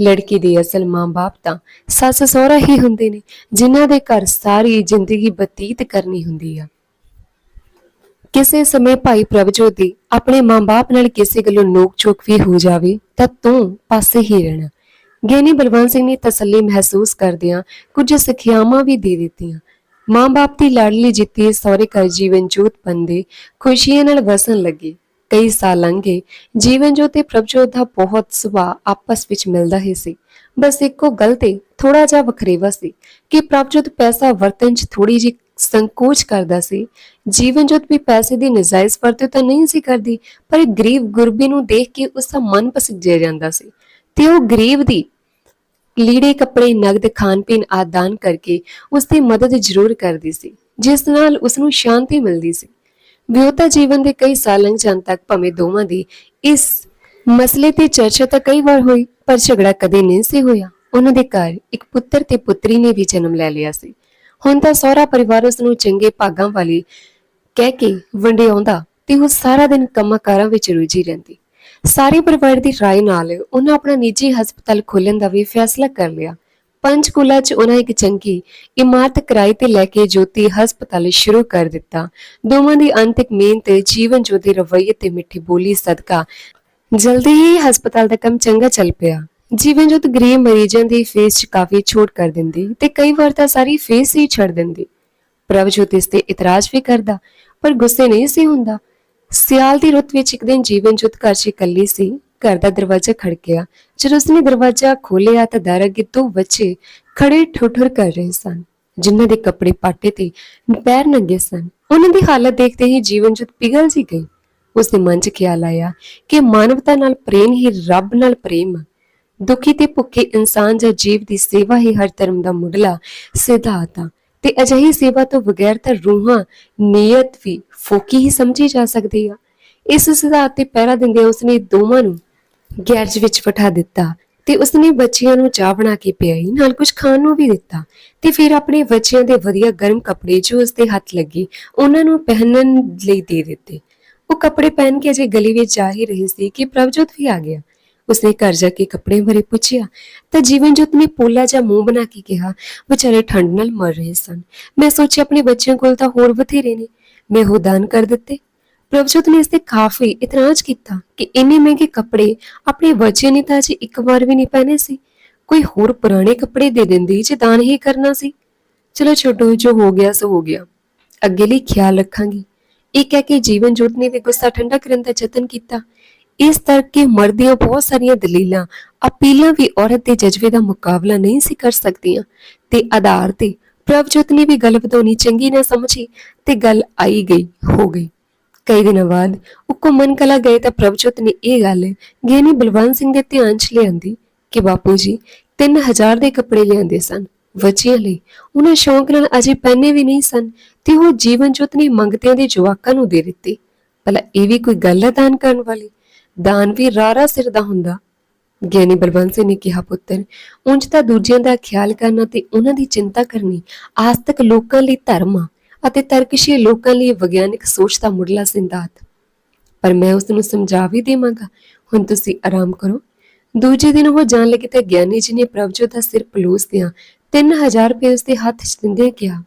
ਲੜਕੀ ਦੇ ਅਸਲ ਮਾਂ-ਬਾਪ ਤਾਂ ਸੱਸ ਸਹੁਰਾ ਹੀ ਹੁੰਦੇ ਨੇ, ਜਿਨ੍ਹਾਂ ਦੇ ਘਰ ਸਾਰੀ ਜ਼ਿੰਦਗੀ ਬਤੀਤ ਕਰਨੀ ਹੁੰਦੀ ਆ। ਕਿਸੇ ਸਮੇਂ ਭਾਈ ਪ੍ਰਭਜੋਤ ਦੀ ਆਪਣੇ ਮਾਂ-ਬਾਪ ਨਾਲ ਕਿਸੇ ਗੱਲੋਂ ਨੋਕ-ਝੋਕ ਵੀ ਹੋ ਜਾਵੇ, ਤਾਂ ਤੂੰ ਪਾਸੇ ਹੀ ਰਹਿਣਾ। ਗਿਆਨੀ ਬਲਵੰਤ ਸਿੰਘ ਨੇ ਤਸੱਲੀ ਮਹਿਸੂਸ ਕਰਦਿਆਂ ਕੁਝ ਸਿੱਖਿਆਵਾਂ ਵੀ ਦੇ ਦਿੱਤੀਆਂ। ਮਾਂ-ਬਾਪ ਦੀ ਲਾਡਲੀ ਜਿੱਤੀ ਸਹੁਰੇ ਘਰ ਜੀਵਨ ਜੋਤ ਬੰਦੇ ਖੁਸ਼ੀਆਂ ਨਾਲ ਵਸਣ ਲੱਗੇ। ਕਈ ਸਾਲ ਲੰਘੇ, ਜੀਵਨ ਜੋਤ ਤੇ ਪ੍ਰਭਜੋਤ ਦਾ ਬਹੁਤ ਸੁਭਾਅ ਆਪਸ ਵਿੱਚ ਮਿਲਦਾ ਹੀ ਸੀ। ਬਸ ਇੱਕੋ ਗੱਲ ਤੇ ਥੋੜਾ ਜਿਹਾ ਵਖਰੇਵਾ ਸੀ ਕਿ ਪ੍ਰਭਜੋਤ ਪੈਸਾ ਵਰਤਨ 'ਚ ਥੋੜੀ ਜਿਹੀ ਸੰਕੋਚ ਕਰਦਾ ਸੀ। ਜੀਵਨ ਜੋਤ ਵੀ ਪੈਸੇ ਦੀ ਨਜਾਇਜ਼ ਵਰਤੋਂ ਤਾਂ ਨਹੀਂ ਸੀ ਕਰਦੀ, ਪਰ ਗਰੀਬ ਗੁਰਬੀ ਨੂੰ ਦੇਖ ਕੇ ਉਸ ਦਾ ਮਨ ਪਸਿਜਿਆ ਜਾਂਦਾ ਸੀ। ਤੇ ਉਹ ਗਰੀਬ ਦੀ ਲੀੜੇ, ਕੱਪੜੇ, ਨਗਦ ਖਾਣ ਪੀਣ ਆਦਾਨ ਕਰਕੇ ਉਸ ਦੀ ਮਦਦ ਜ਼ਰੂਰ ਕਰਦੀ ਸੀ, ਜਿਸ ਨਾਲ ਉਸ ਨੂੰ ਸ਼ਾਂਤੀ ਮਿਲਦੀ ਸੀ। ਵਿਆਹਤਾ ਜੀਵਨ ਦੇ ਕਈ ਸਾਲ ਲੰਘ ਜਾਣ ਤੱਕ ਭਵੇਂ ਦੋਵਾਂ ਦੀ ਇਸ ਮਸਲੇ ਤੇ ਚਰਚਾ ਤਾਂ ਕਈ ਵਾਰ ਹੋਈ, ਪਰ ਝਗੜਾ ਕਦੇ ਨਹੀਂ ਸੀ ਹੋਇਆ। ਉਹਨਾਂ ਦੇ ਘਰ ਇੱਕ ਪੁੱਤਰ ਤੇ ਪੁੱਤਰੀ ਨੇ ਵੀ ਜਨਮ ਲੈ ਲਿਆ ਸੀ। ਹੁਣ ਤਾਂ ਸਹੁਰਾ ਪਰਿਵਾਰ ਉਸ ਨੂੰ ਚੰਗੇ ਭਾਗਾਂ ਵਾਲੀ ਕਹਿ ਕੇ ਵੰਡਿਆਉਂਦਾ ਤੇ ਉਹ ਸਾਰਾ ਦਿਨ ਕੰਮਾਂ ਕਾਰਾਂ ਵਿੱਚ ਰੁੱਝੀ ਰਹਿੰਦੀ। ਸਾਰੇ ਪਰਿਵਾਰ ਦੀ ਰਾਏ ਨਾਲ ਉਹਨਾਂ ਆਪਣਾ ਨਿੱਜੀ ਹਸਪਤਾਲ ਖੋਲਣ ਦਾ ਵੀ ਫੈਸਲਾ ਕਰ ਲਿਆ। ਪੰਚਕੂਲਾ 'ਚ ਉਹਨਾਂ ਇੱਕ ਚੰਗੀ ਇਮਾਰਤ ਕਿਰਾਏ ਤੇ ਲੈ ਕੇ ਜੋਤੀ ਹਸਪਤਾਲ ਸ਼ੁਰੂ ਕਰ ਦਿੱਤਾ। ਦੋਵਾਂ ਦੀ ਅੰਤਿਕ ਮਿਹਨਤ, ਜੀਵਨ ਜੋਤੀ ਰਵੱਈਏ ਤੇ ਮਿੱਠੀ ਬੋਲੀ ਸਦਕਾ ਜਲਦੀ ਹੀ ਹਸਪਤਾਲ ਦਾ ਕੰਮ ਚੰਗਾ ਚੱਲ ਪਿਆ। ਜੀਵਨ ਜੋਤ ਗਰੀਬ ਮਰੀਜ਼ਾਂ ਦੀ ਫੇਸ 'ਚ ਕਾਫੀ ਛੋਟ ਕਰ ਦਿੰਦੀ ਤੇ ਕਈ ਵਾਰ ਤਾਂ ਸਾਰੀ ਫੇਸ ਹੀ ਛੱਡ ਦਿੰਦੀ। ਪ੍ਰਭਜੋਤ ਇਸ ਤੇ ਇਤਰਾਜ਼ ਵੀ ਕਰਦਾ, ਪਰ ਗੁੱਸੇ ਨਹੀਂ ਸੀ ਹੁੰਦਾ। ਸਿਆਲ ਦੀ ਰੁੱਤ ਵਿੱਚ ਇੱਕ ਦਿਨ ਜੀਵਨ ਜੋਤ ਘਰ 'ਚ ਇਕੱਲੀ ਸੀ। ਘਰ ਦਾ ਦਰਵਾਜ਼ਾ ਖੜਕਿਆ ਜਦੋਂ ਉਸਨੇ ਦਰਵਾਜ਼ਾ ਖੋਲ੍ਹਿਆ ਤਾਂ ਦਰ ਅੱਗੇ ਦੋ ਬੱਚੇ ਖੜੇ ਠੁਠੁਰ ਕਰ ਰਹੇ ਸਨ, ਜਿਨ੍ਹਾਂ ਦੇ ਕੱਪੜੇ ਪਾਟੇ ਤੇ ਪੈਰ ਨੰਗੇ ਸਨ। ਉਹਨਾਂ ਦੀ ਹਾਲਤ ਦੇਖਦੇ ਹੀ ਜੀਵਨ ਪਿਘਲ ਜੀ ਗਈ। ਉਸ ਮਨ 'ਚ ਖਿਆਲ ਆਇਆ ਕਿ ਮਾਨਵਤਾ ਨਾਲ ਪ੍ਰੇਮ ਹੀ ਰੱਬ ਨਾਲ ਪ੍ਰੇਮ ਆ। ਦੁਖੀ ਤੇ ਭੁੱਖੇ ਇਨਸਾਨ ਜਾਂ ਜੀਵ ਦੀ ਸੇਵਾ ਹੀ ਹਰ ਧਰਮ ਦਾ ਮੁੱਢਲਾ ਸਿਧਾਂਤ ਆ ਤੇ ਅਜਿਹੀ ਸੇਵਾ ਤੋਂ ਬਗੈਰ ਤਾਂ ਰੂਹਾਂ ਨੀਅਤ ਵੀ ਫੋਕੀ ਹੀ ਸਮਝੀ ਜਾ ਸਕਦੀ ਆ। ਇਸ ਸਿਧਾਂਤ ਤੇ ਪਹਿਰਾ ਦਿੰਦਿਆਂ ਉਸਨੇ ਦੋਵਾਂ ਨੂੰ ਗੈਰਜ ਵਿੱਚ ਬਿਠਾ ਦਿੱਤਾ ਤੇ ਉਸਨੇ ਬੱਚਿਆਂ ਨੂੰ ਚਾਹ ਬਣਾ ਕੇ ਪਿਆਈ, ਨਾਲ ਕੁਝ ਖਾਣ ਨੂੰ ਵੀ ਦਿੱਤਾ ਤੇ ਫਿਰ ਆਪਣੇ ਬੱਚਿਆਂ ਦੇ ਵਧੀਆ ਗਰਮ ਕੱਪੜੇ ਜੋ ਉਸਦੇ ਹੱਥ ਲੱਗੇ, ਉਹਨਾਂ ਨੂੰ ਪਹਿਨਣ ਲਈ ਦੇ ਦਿੱਤੇ। ਉਹ ਕੱਪੜੇ ਪਹਿਨ ਕੇ ਅਜੇ ਗਲੀ ਵਿੱਚ ਜਾ ਹੀ ਰਹੀ ਸੀ ਕਿ ਪ੍ਰਭਜੋਤ ਵੀ ਆ ਗਿਆ। ਉਸਨੇ ਘਰ ਜਾ ਕੇ ਕੱਪੜੇ ਬਾਰੇ ਪੁੱਛਿਆ, ਤਾਂ ਜੀਵਨਜੋਤ ਨੇ ਪੋਲਾ ਜਾਂ ਮੂੰਹ ਬਣਾ ਕੇ ਕਿਹਾ, ਵਿਚਾਰੇ ਠੰਡ ਨਾਲ ਮਰ ਰਹੇ ਸਨ। ਮੈਂ ਸੋਚਿਆ ਆਪਣੇ ਬੱਚਿਆਂ ਕੋਲ ਤਾਂ ਹੋਰ ਬਥੇਰੇ ਨੇ। ਮੈਂ ਉਹ ਦਾਨ ਕਰ ਦਿੱਤੇ ਪ੍ਰਭਜੋਤ ਨੇ ਇਸ ਤੇ ਕਾਫੀ ਇਤਰਾਜ਼ ਕੀਤਾ ਕਿ ਇੰਨੇ ਮਹਿੰਗੇ ਕੱਪੜੇ ਆਪਣੇ ਬੱਚਿਆਂ ਨੇ ਤਾਂ ਅਜੇ ਇੱਕ ਵਾਰ ਵੀ ਨਹੀਂ ਪਹਿਨੇ ਸੀ। ਕੋਈ ਹੋਰ ਪੁਰਾਣੇ ਕੱਪੜੇ ਦੇ ਦਿੰਦੀ ਜੇ ਦਾਨ ਹੀ ਕਰਨਾ ਸੀ। ਚਲੋ ਛੋਟੋ ਜੋ ਹੋ ਗਿਆ, ਸੋ ਹੋ ਗਿਆ। ਅੱਗੇ ਲਈ ਖਿਆਲ ਰੱਖਾਂਗੀ। ਇਹ ਕਹਿ ਕੇ ਜੀਵਨ ਜੋਤ ਨੇ ਵੀ ਗੁੱਸਾ ਠੰਡਾ ਕਰਨ ਦਾ ਯਤਨ ਕੀਤਾ। ਇਸ ਤਰ੍ਹਾਂ ਕਿ ਮਰਦੀਆਂ ਬਹੁਤ ਸਾਰੀਆਂ ਦਲੀਲਾਂ, ਅਪੀਲਾਂ ਵੀ ਔਰਤ ਦੇ ਜਜ਼ਬੇ ਦਾ ਮੁਕਾਬਲਾ ਨਹੀਂ ਸੀ ਕਰ ਸਕਦੀਆਂ। ਤੇ ਆਧਾਰ ਤੇ ਪ੍ਰਭਜੋਤ ਨੇ ਵੀ ਗੱਲ ਵਧਾਉਣੀ ਚੰਗੀ ਨਾ ਸਮਝੀ ਤੇ ਗੱਲ ਆਈ ਗਈ, ਹੋ ਗਈ। ਕਈ ਦਿਨਾਂ ਬਾਅਦ ਉਹ ਘੁੰਮਣ ਕਲਾ ਗਏ ਤਾਂ ਪ੍ਰਭਜੋਤ ਨੇ ਇਹ ਗੱਲ ਗਿਆਨੀ ਬਲਵੰਤ ਸਿੰਘ ਦੇ ਧਿਆਨ 'ਚ ਲਿਆਂਦੀ ਕਿ ਬਾਪੂ ਜੀ 3000 ਦੇ ਕੱਪੜੇ ਲਿਆਂਦੇ ਸਨ, ਬੱਚਿਆਂ ਲਈ। ਉਹਨਾਂ ਸ਼ੌਂਕ ਨਾਲ ਅਜੇ ਪਹਿਨੇ ਵੀ ਨਹੀਂ ਸਨ ਤੇ ਉਹ ਜੀਵਨ ਜੋਤ ਨੇ ਮੰਗਤਿਆਂ ਦੇ ਜਵਾਕਾਂ ਨੂੰ ਦੇ ਦਿੱਤੇ। ਭਲਾ ਇਹ ਵੀ ਕੋਈ ਗੱਲ ਹੈ ਦਾਨ ਕਰਨ ਵਾਲੀ? ਦਾਨ ਵੀ ਰਾਰਾ ਸਿਰ ਦਾ ਹੁੰਦਾ। ਗਿਆਨੀ ਬਲਵੰਤ ਸਿੰਘ ਨੇ ਕਿਹਾ, ਪੁੱਤਰ, ਉਂਝ ਤਾਂ ਦੂਜਿਆਂ ਦਾ ਖਿਆਲ ਕਰਨਾ ਤੇ ਉਹਨਾਂ ਦੀ ਚਿੰਤਾ ਕਰਨੀ ਆਸਤਕ ਲੋਕਾਂ ਲਈ ਧਰਮ ਆ। ਅਤੇ ਤਰਕਸ਼ੀਲ ਲੋਕਾਂ ਲਈ ਵਿਗਿਆਨਕ ਸੋਚ ਦਾ ਮੁੱਢਲਾ ਸਿੰਧਾਤ। ਪਰ ਮੈਂ ਉਸ ਨੂੰ ਸਮਝਾ ਵੀ ਦੇਵਾਂਗਾ। ਹੁਣ ਤੁਸੀਂ ਆਰਾਮ ਕਰੋ। ਦੂਜੇ ਦਿਨ ਉਹ ਜਾਣ ਲੱਗੇ ਤਾਂ ਗਿਆਨੀ ਜੀ ਨੇ ਪ੍ਰਭਜੋਤ ਦਾ ਸਿਰ ਪਲੋਸਦਿਆਂ 3000 ਰੁਪਏ ਉਸ ਦੇ ਹੱਥ 'ਚ ਦਿੰਦੇ ਕਿਹਾ,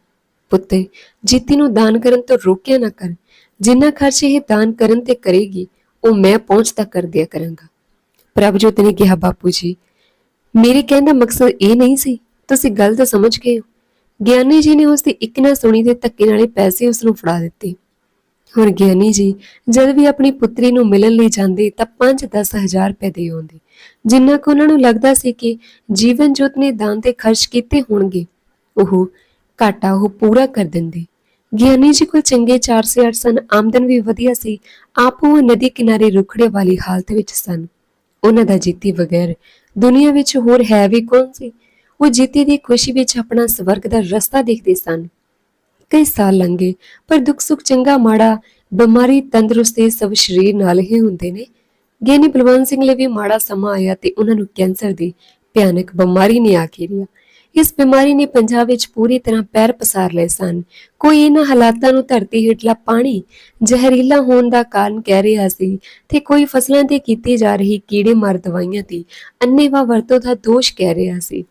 ਪੁੱਤੇ, ਜੀਤੀ ਨੂੰ ਦਾਨ ਕਰਨ ਤੋਂ ਰੋਕਿਆ ਨਾ ਕਰ। ਜਿੰਨਾ ਖਰਚ ਇਹ ਦਾਨ ਕਰਨ ਤੇ ਕਰੇਗੀ, ਉਹ ਮੈਂ ਪਹੁੰਚ ਤੱਕ ਕਰ ਦਿਆ ਕਰਾਂਗਾ। ਪ੍ਰਭਜੋਤ ਨੇ ਕਿਹਾ, ਬਾਪੂ ਜੀ, ਮੇਰੇ ਕਹਿਣ ਦਾ ਮਕਸਦ ਇਹ ਨਹੀਂ ਸੀ। ਤੁਸੀਂ ਗੱਲ ਤਾਂ ਸਮਝ ਗਏ ਹੋ। ਗਿਆਨੀ ਜੀ ਨੇ ਉਸ ਦੀ ਇੱਕ ਨਾ ਸੁਣੀ ਦੇ ਧੱਕੇ ਨਾਲੇ ਪੈਸੇ ਉਸ ਨੂੰ ਫੜਾ ਦਿੱਤੇ। ਹੁਣ ਗਿਆਨੀ ਜੀ ਜਦ ਵੀ ਆਪਣੀ ਪੁੱਤਰੀ ਨੂੰ ਮਿਲਣ ਲਈ ਜਾਂਦੇ ਤਾਂ 5-10 ਹਜ਼ਾਰ ਰੁਪਏ ਦੇ ਆਉਂਦੇ। ਜਿੰਨਾ ਕੁ ਉਹਨਾਂ ਨੂੰ ਲੱਗਦਾ ਸੀ ਕਿ ਜੀਵਨ ਜੋਤ ਨੇ ਦਾਨ ਤੇ ਖਰਚ ਕੀਤੇ ਹੋਣਗੇ, ਉਹ ਘਾਟਾ ਉਹ ਪੂਰਾ ਕਰ ਦਿੰਦੇ। ਗਿਆਨੀ ਜੀ ਕੋਲ ਚੰਗੇ 408 ਸਨ, ਆਮਦਨ ਵੀ ਵਧੀਆ ਸੀ, ਆਪ ਉਹ ਨਦੀ ਕਿਨਾਰੇ ਰੁਖੜੇ ਵਾਲੀ ਹਾਲਤ ਵਿੱਚ ਸਨ। ਉਹਨਾਂ ਦਾ ਜੀਤੀ ਬਗੈਰ ਦੁਨੀਆ ਵਿੱਚ ਹੋਰ ਹੈ ਵੀ ਕੌਣ ਸੀ? ਉਹ ਜੀਤੇ ਦੀ ਖੁਸ਼ੀ ਵਿੱਚ ਆਪਣਾ ਸਵਰਗ ਦਾ ਰਸਤਾ ਦੇਖਦੇ ਸਨ। ਕਈ ਸਾਲ ਲੰਘੇ, ਪਰ ਦੁੱਖ ਸੁੱਖ ਚੰਗਾ ਮਾੜਾ, ਬਿਮਾਰੀ ਤੰਦਰੁਸਤੀ ਸਭ ਸਰੀਰ ਨਾਲ ਹੀ ਹੁੰਦੇ ਨੇ। ਗਿਆਨੀ ਬਲਵੰਤ ਸਿੰਘ ਲਈ ਵੀ ਮਾੜਾ ਸਮਾਂ ਆਇਆ ਤੇ ਉਹਨਾਂ ਨੂੰ ਕੈਂਸਰ ਦੀ ਭਿਆਨਕ ਬਿਮਾਰੀ ਨੇ ਆ ਘੇਰਿਆ ਇਸ ਬਿਮਾਰੀ ਨੇ ਪੰਜਾਬ ਵਿੱਚ ਪੂਰੀ ਤਰ੍ਹਾਂ ਪੈਰ ਪਸਾਰ ਲਏ ਸਨ। ਕੋਈ ਇਹਨਾਂ ਹਾਲਾਤਾਂ ਨੂੰ ਧਰਤੀ ਹੇਠਲਾ ਪਾਣੀ, ਜ਼ਹਿਰੀਲਾ ਹੋਣ ਦਾ ਕਾਰਨ ਕਹਿ ਰਿਹਾ ਸੀ ਤੇ ਕੋਈ ਫਸਲਾਂ ਤੇ ਕੀਤੀ ਜਾ ਰਹੀ ਕੀੜੇ ਮਾਰ ਦਵਾਈਆਂ ਦੀ ਅੰਨੇਵਾਹ ਵਰਤੋਂ ਦਾ ਦੋਸ਼ ਕਹਿ ਰਿਹਾ ਸੀ।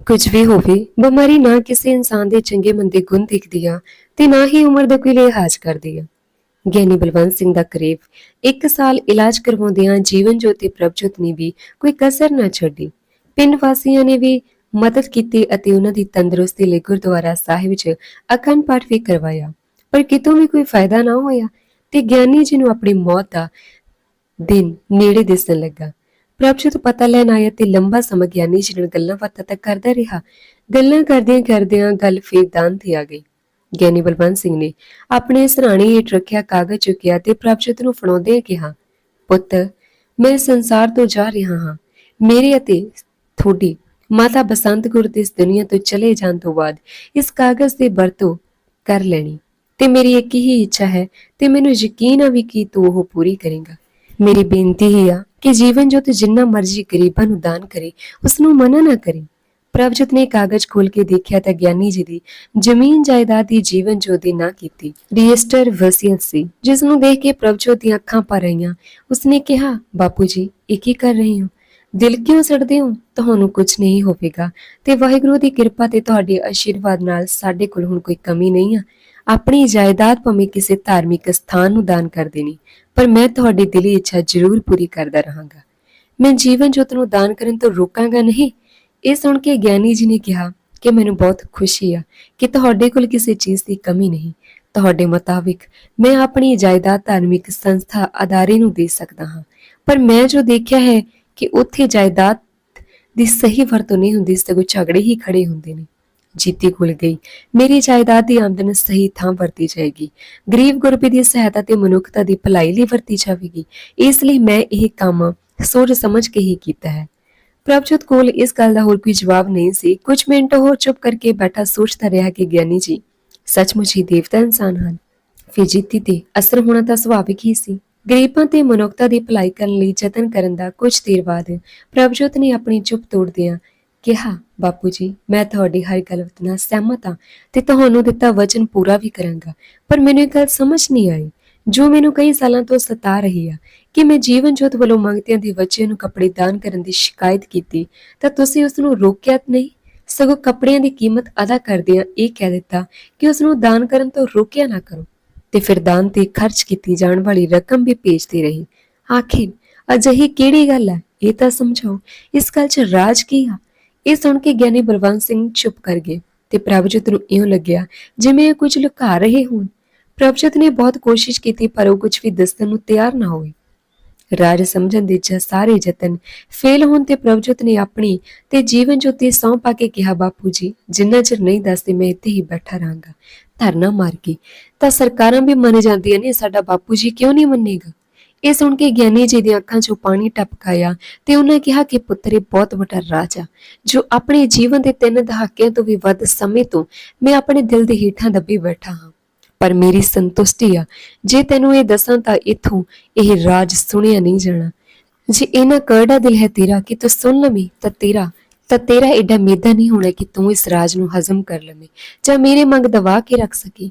ਕੁਝ ਵੀ ਹੋਵੇ, ਬਿਮਾਰੀ ਨਾ ਕਿਸੇ ਇਨਸਾਨ ਦੇ ਚੰਗੇ ਮੰਦੇ ਗੁਣ ਦੇਖਦੀ ਆ ਤੇ ਨਾ ਹੀ ਉਮਰ ਦਾ ਕੋਈ ਲਿਹਾਜ਼ ਕਰਦੀ ਆ ਗਿਆਨੀ ਬਲਵੰਤ ਸਿੰਘ ਦਾ ਕਰੀਬ 1 ਸਾਲ ਇਲਾਜ ਕਰਵਾਉਂਦਿਆਂ ਜੀਵਨ ਜੋਤੀ ਪ੍ਰਭਜੋਤ ਨੇ ਵੀ ਕੋਈ ਕਸਰ ਨਾ ਛੱਡੀ। ਪਿੰਡ ਵਾਸੀਆਂ ਨੇ ਵੀ ਮਦਦ ਕੀਤੀ ਅਤੇ ਉਹਨਾਂ ਦੀ ਤੰਦਰੁਸਤੀ ਲਈ ਗੁਰਦੁਆਰਾ ਸਾਹਿਬ ਵਿੱਚ ਅਖੰਡ ਪਾਠ ਵੀ ਕਰਵਾਇਆ। ਪਰ ਕਿਤੋਂ ਵੀ ਕੋਈ ਫਾਇਦਾ ਨਾ ਹੋਇਆ ਤੇ ਗਿਆਨੀ ਜੀ ਨੂੰ ਆਪਣੀ ਮੌਤ ਦਾ ਦਿਨ ਨੇੜੇ ਦਿਸਣ ਲੱਗਾ। ਪ੍ਰਭਜੋਤ ਪਤਾ ਲੈਣ ਆਇਆ ਤੇ ਲੰਬਾ ਸਮਾਂ ਗਿਆਨੀ ਜੀ ਨਾਲ ਗੱਲਾਂ ਬਾਤਾਂ ਤੱਕ ਕਰਦਾ ਰਿਹਾ। ਗੱਲਾਂ ਕਰਦਿਆਂ ਕਰਦਿਆਂ ਗੱਲ ਫੇਰ ਦਾਨ ਤੇ ਆ ਗਈ। ਗਿਆਨੀ ਬਲਵੰਤ ਸਿੰਘ ਨੇ ਆਪਣੇ ਸਰਾਣੇ ਹੇਠ ਰੱਖਿਆ ਕਾਗਜ਼ ਚੁੱਕਿਆ ਤੇ ਪ੍ਰਭਜੋਤ ਨੂੰ ਫੜਾਉਂਦੇ ਕਿਹਾ, ਪੁੱਤ, ਮੈਂ ਸੰਸਾਰ ਤੋਂ ਜਾ ਰਿਹਾ ਹਾਂ। ਮੇਰੇ ਅਤੇ ਤੁਹਾਡੀ ਮਾਤਾ ਬਸੰਤ ਗੁਰ ਦੇ ਇਸ ਦੁਨੀਆ ਤੋਂ ਚਲੇ ਜਾਣ ਤੋਂ ਬਾਅਦ ਇਸ ਕਾਗਜ਼ ਦੀ ਵਰਤੋਂ ਕਰ ਲੈਣੀ। ਤੇ ਮੇਰੀ ਇੱਕ ਹੀ ਇੱਛਾ ਹੈ ਤੇ ਮੈਨੂੰ ਯਕੀਨ ਆ ਵੀ ਕਿ ਤੂੰ ਉਹ ਪੂਰੀ ਕਰੇਗਾ। ਮੇਰੀ ਬੇਨਤੀ ਹੀ ਆ ਕਿ ਜੀਵਨ ਜੋਤ ਜਿੰਨਾ ਮਰਜ਼ੀ ਗਰੀਬਾਂ ਨੂੰ ਦਾਨ ਕਰੇ ਉਸ ਨੂੰ ਮਨਾ ਨਾ ਕਰੇ। ਪ੍ਰਭਜੋਤ ਨੇ ਕਾਗਜ਼ ਖੋਲ ਕੇ ਦੇਖਿਆ ਤਾਂ ਗਿਆਨੀ ਜੀ ਦੀ ਜ਼ਮੀਨ ਜਾਇਦਾਦ ਦੀ ਜੀਵਨ ਜੋਤ ਨਾ ਕੀਤੀ। ਰਜਿਸਟਰ ਵਸੀਅਤ ਸੀ ਜਿਸ ਨੂੰ ਦੇਖ ਕੇ ਪ੍ਰਭਜੋਤ ਦੀਆਂ ਅੱਖਾਂ ਭਰ ਰਹੀਆਂ ਉਸਨੇ ਕਿਹਾ, ਬਾਪੂ ਜੀ, ਇਹ ਕੀ ਕਰ ਰਹੇ ਹੋ? ਦਿਲ ਕਿਉਂ ਸੜਦੇ ਹੋ? ਤੁਹਾਨੂੰ ਕੁਝ ਨਹੀਂ ਹੋਵੇਗਾ। ਤੇ ਵਾਹਿਗੁਰੂ ਦੀ ਕਿਰਪਾ ਤੇ ਤੁਹਾਡੇ ਆਸ਼ੀਰਵਾਦ ਨਾਲ ਸਾਡੇ ਕੋਲ ਹੁਣ ਕੋਈ ਕਮੀ ਨਹੀਂ ਆ। ਆਪਣੀ ਜਾਇਦਾਦ ਭਾਵੇਂ ਕਿਸੇ ਧਾਰਮਿਕ ਸਥਾਨ ਨੂੰ ਦਾਨ ਕਰ ਦੇਣੀ। ਪਰ ਮੈਂ ਤੁਹਾਡੀ ਦਿਲੀ ਇੱਛਾ ਜ਼ਰੂਰ ਪੂਰੀ ਕਰਦਾ ਰਹਾਂਗਾ। ਮੈਂ ਜੀਵਨ ਜੋਤ ਨੂੰ ਦਾਨ ਕਰਨ ਤੋਂ ਰੋਕਾਂਗਾ ਨਹੀਂ। ਇਹ ਸੁਣ ਕੇ ਗਿਆਨੀ ਜੀ ਨੇ ਕਿਹਾ ਕਿ ਮੈਨੂੰ ਬਹੁਤ ਖੁਸ਼ੀ ਆ ਕਿ ਤੁਹਾਡੇ ਕੋਲ ਕਿਸੇ ਚੀਜ਼ ਦੀ ਕਮੀ ਨਹੀਂ। ਤੁਹਾਡੇ ਮੁਤਾਬਿਕ ਮੈਂ ਆਪਣੀ ਜਾਇਦਾਦ ਧਾਰਮਿਕ ਸੰਸਥਾ ਅਦਾਰੇ ਨੂੰ ਦੇ ਸਕਦਾ ਹਾਂ। ਪਰ ਮੈਂ ਜੋ ਦੇਖਿਆ ਹੈ ਕਿ ਉੱਥੇ ਜਾਇਦਾਦ ਦੀ ਸਹੀ ਵਰਤੋਂ ਨਹੀਂ ਹੁੰਦੀ ਸਗੋਂ ਝਗੜੇ ਹੀ ਖੜੇ ਹੁੰਦੇ ਨੇ। ਜੀਤੀ ਖੁੱਲ ਗਈ। ਮੇਰੀ ਜਾਇਦਾਦ ਦੀ ਆਮਦਨ ਸਹੀ ਥਾਂ ਵਰਤੀ ਜਾਏਗੀ। ਗਰੀਬ ਗੁਰਬੇ ਦੀ ਸਹਾਇਤਾ ਤੇ ਮਨੁੱਖਤਾ ਦੀ ਭਲਾਈ ਲਈ ਵਰਤੀ ਜਾਵੇਗੀ। ਇਸ ਲਈ ਮੈਂ ਇਹ ਕੰਮ ਸੋਚ ਸਮਝ ਕੇ ਹੀ ਕੀਤਾ ਹੈ। ਪ੍ਰਭਜੋਤ ਕੋਲ ਇਸ ਗੱਲ ਦਾ ਹੋਰ ਕੋਈ ਜਵਾਬ ਨਹੀਂ ਸੀ। ਕੁਝ ਮਿੰਟ ਉਹ ਚੁੱਪ ਕਰਕੇ ਬੈਠਾ ਸੋਚਦਾ ਰਿਹਾ ਕਿ ਗਿਆਨੀ ਜੀ, ਸੱਚਮੁੱਚ ਹੀ ਦੇਵਤਾ ਇਨਸਾਨ ਹਨ। ਫਿਰ ਜੀਤੀ ਤੇ ਅਸਰ ਹੋਣਾ ਤਾਂ ਸੁਭਾਵਿਕ ਹੀ ਸੀ। ਗਰੀਬਾਂ ਤੇ ਮਨੁੱਖਤਾ ਦੀ ਭਲਾਈ ਕਰਨ ਲਈ ਯਤਨ ਕਰਨ ਦਾ ਕੁਝ ਦੇਰ ਬਾਅਦ ਪ੍ਰਭਜੋਤ ਨੇ ਆਪਣੀ ਚੁੱਪ ਤੋੜਦਿਆਂ ਕਿਹਾ ਬਾਪੂ ਜੀ ਮੈਂ ਤੁਹਾਡੀ ਹਰ ਗੱਲ ਨਾਲ ਸਹਿਮਤ ਹਾਂ ਤੇ ਤੁਹਾਨੂੰ ਦਿੱਤਾ ਵਚਨ ਪੂਰਾ ਵੀ ਕਰਾਂਗਾ। ਪਰ ਮੈਨੂੰ ਇਹ ਗੱਲ ਸਮਝ ਨਹੀਂ ਆਈ। ਜੋ ਮੈਨੂੰ ਕਈ ਸਾਲਾਂ ਤੋਂ ਸਤਾ ਰਹੀ ਆ ਕਿ ਮੈਂ ਜੀਵਨ ਜੋਤ ਵੱਲੋਂ ਮੰਗਤਿਆਂ ਦੇ ਬੱਚੇ ਨੂੰ ਕੱਪੜੇ ਦਾਨ ਕਰਨ ਦੀ ਸ਼ਿਕਾਇਤ ਕੀਤੀ, ਤਾਂ ਤੁਸੀਂ ਉਸ ਨੂੰ ਰੋਕਿਆ ਨਹੀਂ? ਸਗੋਂ ਕੱਪੜਿਆਂ ਦੀ ਕੀਮਤ ਅਦਾ ਕਰਦਿਆਂ ਇਹ ਕਹਿ ਦਿੱਤਾ ਕਿ ਉਸ ਨੂੰ ਦਾਨ ਕਰਨ ਤੋਂ ਰੋਕਿਆ ਨਾ ਕਰੋ ਤੇ ਫਿਰ ਦਾਨ ਤੇ ਖਰਚ ਕੀਤੀ ਜਾਣ ਵਾਲੀ ਰਕਮ ਵੀ ਭੇਜਦੀ ਰਹੀ। ਆਖਿਰ, ਅਜਿਹੀ ਕਿਹੜੀ ਗੱਲ ਹੈ ਇਹ ਤਾਂ ਸਮਝਾਓ, ਇਸ ਗੱਲ 'ਚ ਰਾਜ ਕੀ ਆ? ਇਹ ਸੁਣ ਕੇ ਗਿਆਨੀ ਬਲਵੰਤ ਸਿੰਘ ਚੁੱਪ ਕਰ ਗਏ ਤੇ ਪ੍ਰਭਜੋਤ ਨੂੰ ਇਉਂ ਲੱਗਿਆ ਜਿਵੇਂ ਇਹ ਕੁਝ ਲੁਕਾ ਰਹੇ ਹੋਣ। ਪ੍ਰਭਜੋਤ ਨੇ ਬਹੁਤ ਕੋਸ਼ਿਸ਼ ਕੀਤੀ ਪਰ ਉਹ ਕੁਝ ਵੀ ਦੱਸਣ ਨੂੰ ਤਿਆਰ ਨਾ ਹੋਈ ਰਾਜ ਸਮਝਣ ਦੇ ਚ ਸਾਰੇ ਯਤਨ ਫੇਲ ਹੋਣ ਤੇ ਪ੍ਰਭਜੋਤ ਨੇ ਆਪਣੀ ਤੇ ਜੀਵਨ ਜੋਤੀ ਸੌਂ ਪਾ ਕੇ ਕਿਹਾ, ਬਾਪੂ ਜੀ, ਜਿੰਨਾ ਚਿਰ ਨਹੀਂ ਦੱਸਦੇ ਮੈਂ ਇੱਥੇ ਹੀ ਬੈਠਾ ਰਹਾਂਗਾ। ਧਰਨਾ ਮਾਰ ਕੇ ਤਾਂ ਸਰਕਾਰਾਂ ਵੀ ਮੰਨ ਜਾਂਦੀਆਂ ਨੇ, ਸਾਡਾ ਬਾਪੂ ਜੀ ਕਿਉਂ ਨਹੀਂ ਮੰਨੇਗਾ? ਇਹ ਸੁਣ ਕੇ ਗਿਆਨੀ ਜੀ ਦੀਆਂ ਅੱਖਾਂ 'ਚੋਂ ਪਾਣੀ ਟਪਕ ਆਇਆ ਤੇ ਉਹਨਾਂ ਕਿਹਾ ਕਿ ਪੁੱਤਰ, ਇਹ ਬਹੁਤ ਵੱਡਾ ਰਾਜ ਆ ਜੋ ਆਪਣੇ ਜੀਵਨ ਦੇ ਤਿੰਨ ਦਹਾਕਿਆਂ ਤੋਂ ਵੀ ਵੱਧ ਸਮੇਂ ਤੋਂ ਮੈਂ ਆਪਣੇ ਦਿਲ ਦੇ ਹੇਠਾਂ ਦੱਬੀ ਬੈਠਾ ਹਾਂ। ਪਰ ਮੇਰੀ ਸੰਤੁਸ਼ਟੀ ਆ, ਜੇ ਤੈਨੂੰ ਇਹ ਦੱਸਾਂ ਤਾਂ ਇਥੋਂ ਇਹ ਰਾਜ ਸੁਣਿਆ ਨਹੀਂ ਜਾਣਾ। ਜੇ ਇਹਨਾਂ ਕਰੜਾ ਦਿਲ ਹੈ ਤੇਰਾ ਕਿ ਤੂੰ ਸੁਣ ਲਵੇਂ, ਤਾਂ ਤੇਰਾ ਤਾਂ ਤੇਰਾ ਐਡਾ ਮੇਦਾ ਨਹੀਂ ਹੋਣਾ ਕਿ ਤੂੰ ਇਸ ਰਾਜ ਨੂੰ ਹਜ਼ਮ ਕਰ ਲਵੇਂ, ਜਾਂ ਮੇਰੇ ਮੰਗ ਦਬਾ ਕੇ ਰੱਖ ਸਕੇ।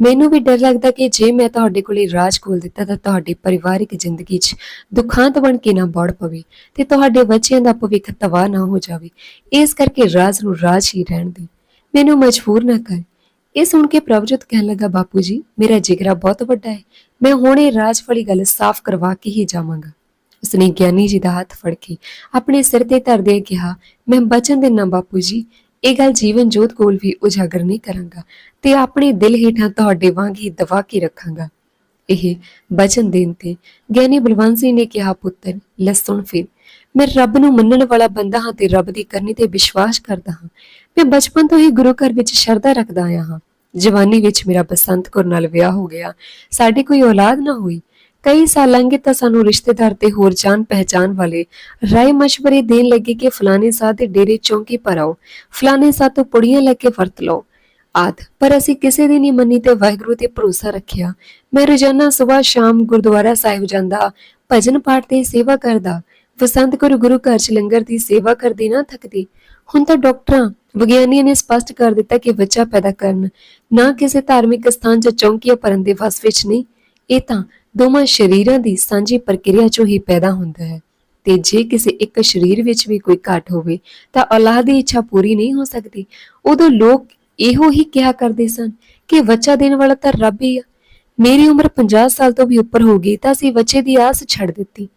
ਮੈਨੂੰ ਵੀ ਡਰ ਲੱਗਦਾ ਕਿ ਜੇ ਮੈਂ ਤੁਹਾਡੇ ਕੋਲੇ ਰਾਜ ਖੋਲ ਦਿੱਤਾ ਤਾਂ ਤੁਹਾਡੀ ਪਰਿਵਾਰਿਕ ਜ਼ਿੰਦਗੀ 'ਚ ਦੁਖਾਂਤ ਬਣ ਕੇ ਨਾ ਬੜ ਪਵੇ ਤੇ ਤੁਹਾਡੇ ਬੱਚਿਆਂ ਦਾ ਭਵਿੱਖ ਤਬਾਹ ਨਾ ਹੋ ਜਾਵੇ। ਇਸ ਕਰਕੇ ਰਾਜ ਨੂੰ ਰਾਜ ਹੀ ਰਹਿਣ ਦੇ ਮੈਨੂੰ ਮਜਬੂਰ ਨਾ ਕਰ। ਇਹ ਸੁਣ ਕੇ ਪ੍ਰਭਜੋਤ ਕਹਿਣ ਲੱਗਾ, ਬਾਪੂ ਜੀ, ਮੇਰਾ ਜਿਗਰਾ ਬਹੁਤ ਵੱਡਾ ਹੈ। ਮੈਂ ਹੁਣੇ ਰਾਜ ਵਾਲੀ ਗੱਲ ਸਾਫ਼ ਕਰਵਾ ਕੇ ਹੀ ਜਾਵਾਂਗਾ। ਉਸਨੇ ਗਿਆਨੀ ਜੀ ਦਾ ਹੱਥ ਫੜ ਕੇ ਆਪਣੇ ਸਿਰ ਤੇ ਧਰਦਿਆਂ ਕਿਹਾ, ਮੈਂ ਬਚਨ ਦਿੰਨਾ ਬਾਪੂ ਜੀ। ਇਹ ਗੱਲ ਜੀਵਨ ਜੋਤ ਕੋਲ ਵੀ ਉਜਾਗਰ ਨਹੀਂ ਕਰਾਂਗਾ ਤੇ ਆਪਣੇ ਦਿਲ ਹੇਠਾਂ ਤੁਹਾਡੇ ਵਾਂਗ ਹੀ ਦਬਾ ਕੇ ਰੱਖਾਂਗਾ। ਇਹ ਬਚਨ ਦੇਣ ਤੇ ਗਿਆਨੀ ਬਲਵੰਤ ਸਿੰਘ ਨੇ ਕਿਹਾ, ਪੁੱਤਰ, ਲੈ ਸੁਣ ਫਿਰ। ਮੈਂ ਰੱਬ ਨੂੰ ਮੰਨਣ ਵਾਲਾ ਬੰਦਾ ਹਾਂ ਤੇ ਰੱਬ ਦੀ ਕਰਨੀ ਤੇ ਵਿਸ਼ਵਾਸ ਕਰਦਾ ਹਾਂ। ਮੈਂ ਬਚਪਨ ਤੋਂ ਹੀ ਗੁਰੂ ਘਰ ਵਿੱਚ ਸ਼ਰਧਾ ਰੱਖਦਾ ਆਇਆ ਹਾਂ। ਜਵਾਨੀ ਵਿੱਚ ਮੇਰਾ ਬਸੰਤ ਕੌਰ ਨਾਲ ਵਿਆਹ ਹੋ ਗਿਆ। ਸਾਡੀ ਕੋਈ ਔਲਾਦ ਨਾ ਹੋਈ। ਕਈ ਸਾਲ ਲੰਘੇ ਤਾਂ ਸਾਨੂੰ ਰਿਸ਼ਤੇਦਾਰ ਤੇ ਹੋਰ ਜਾਣ ਪਹਿਚਾਨ ਵਾਲੇ ਰਾਏ ਮਸ਼ਵਰੇ ਦੇਣ ਲੱਗੇ ਕਿ ਫਲਾਣੇ ਸਾਹ ਦੇ ਡੇਰੇ ਚੌਂਕੀ ਪਰ ਆਓ, ਫਲਾਣੇ ਸਾਹ ਤੋਂ ਪੁੜੀਆਂ ਲੈ ਕੇ ਵਰਤ ਲਓ। ਆਦ, ਪਰ ਅਸੀਂ ਕਿਸੇ ਦੀ ਨਹੀਂ ਮੰਨੀ ਤੇ ਵਾਹਿਗੁਰੂ ਤੇ ਭਰੋਸਾ ਰੱਖਿਆ। ਮੈਂ ਰੋਜ਼ਾਨਾ ਸਵੇਰ ਸ਼ਾਮ ਗੁਰਦੁਆਰਾ ਸਾਹਿਬ ਜਾਂਦਾ, ਭਜਨ ਪਾਠ ਤੇ ਸੇਵਾ ਕਰਦਾ, ਵਸੰਤ ਗੁਰੂ ਗੁਰੂ ਘਰ ਚ ਲੰਗਰ ਦੀ ਸੇਵਾ ਕਰਦੀ ਨਾ ਥੱਕਦੀ। ਹੁਣ ਤਾਂ ਡਾਕਟਰਾਂ, ਵਿਗਿਆਨੀਆਂ ਨੇ ਸਪਸ਼ਟ ਕਰ ਦਿੱਤਾ ਕਿ ਬੱਚਾ ਪੈਦਾ ਕਰਨ, ਨਾ ਕਿਸੇ ਧਾਰਮਿਕ ਸਥਾਨ ਜਾਂ ਚੌਂਕੀਆਂ ਭਰਨ ਦੇ ਵਸ ਵਿੱਚ ਨਹੀਂ। ਇਹ ਤਾਂ ਦੋਵਾਂ ਸ਼ਰੀਰਾਂ ਦੀ ਸਾਂਝੀ ਪ੍ਰਕਿਰਿਆ ਚੋਂ ਹੀ ਪੈਦਾ ਹੁੰਦਾ ਹੈ ਤੇ ਜੇ ਕਿਸੇ ਇੱਕ ਸਰੀਰ ਵਿੱਚ ਵੀ ਕੋਈ ਘਾਟ ਹੋਵੇ, ਤਾਂ ਔਲਾਦ ਦੀ ਇੱਛਾ ਪੂਰੀ ਨਹੀਂ ਹੋ ਸਕਦੀ। ਉਦੋਂ ਲੋਕ ਇਹੋ ਹੀ ਕਿਹਾ ਕਰਦੇ ਸਨ ਕਿ ਬੱਚਾ ਦੇਣ ਵਾਲਾ ਤਾਂ ਰੱਬ ਹੀ ਆ। ਮੇਰੀ ਉਮਰ 50 ਸਾਲ ਤੋਂ ਵੀ ਉੱਪਰ ਹੋ ਗਈ ਤਾਂ ਅਸੀਂ ਬੱਚੇ ਦੀ ਆਸ ਛੱਡ ਦਿੱਤੀ,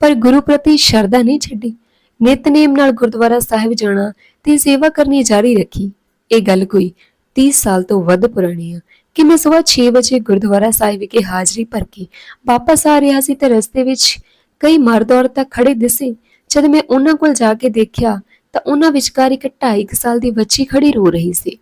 ਪਰ ਗੁਰੂ ਪ੍ਰਤੀ ਸ਼ਰਧਾ ਨਹੀਂ ਛੱਡੀ। ਨਿਤਨੇਮ ਨਾਲ ਗੁਰਦੁਆਰਾ ਸਾਹਿਬ ਜਾਣਾ ਤੇ ਸੇਵਾ ਕਰਨੀ ਜਾਰੀ ਰੱਖੀ। ਇਹ ਗੱਲ ਕੋਈ 30 ਸਾਲ ਤੋਂ ਵੱਧ ਪੁਰਾਣੀ ਆ। ਕਿ ਮੈਂ ਸਵੇਰ 6 ਵਜੇ ਗੁਰਦੁਆਰਾ ਸਾਹਿਬ ਵਿਖੇ ਹਾਜ਼ਰੀ ਭਰ ਕੇ ਵਾਪਸ ਆ ਰਿਹਾ ਸੀ ਤੇ ਰਸਤੇ ਵਿੱਚ ਕਈ ਮਰਦ ਔਰਤਾਂ ਖੜੇ ਦਿਸੇ। ਜਦ ਮੈਂ ਉਹਨਾਂ ਕੋਲ ਜਾ ਕੇ ਦੇਖਿਆ ਤਾਂ ਉਹਨਾਂ ਵਿਚਕਾਰ ਇੱਕ 2.5 ਸਾਲ ਦੀ ਬੱਚੀ ਖੜੀ ਰੋ ਰਹੀ ਸੀ।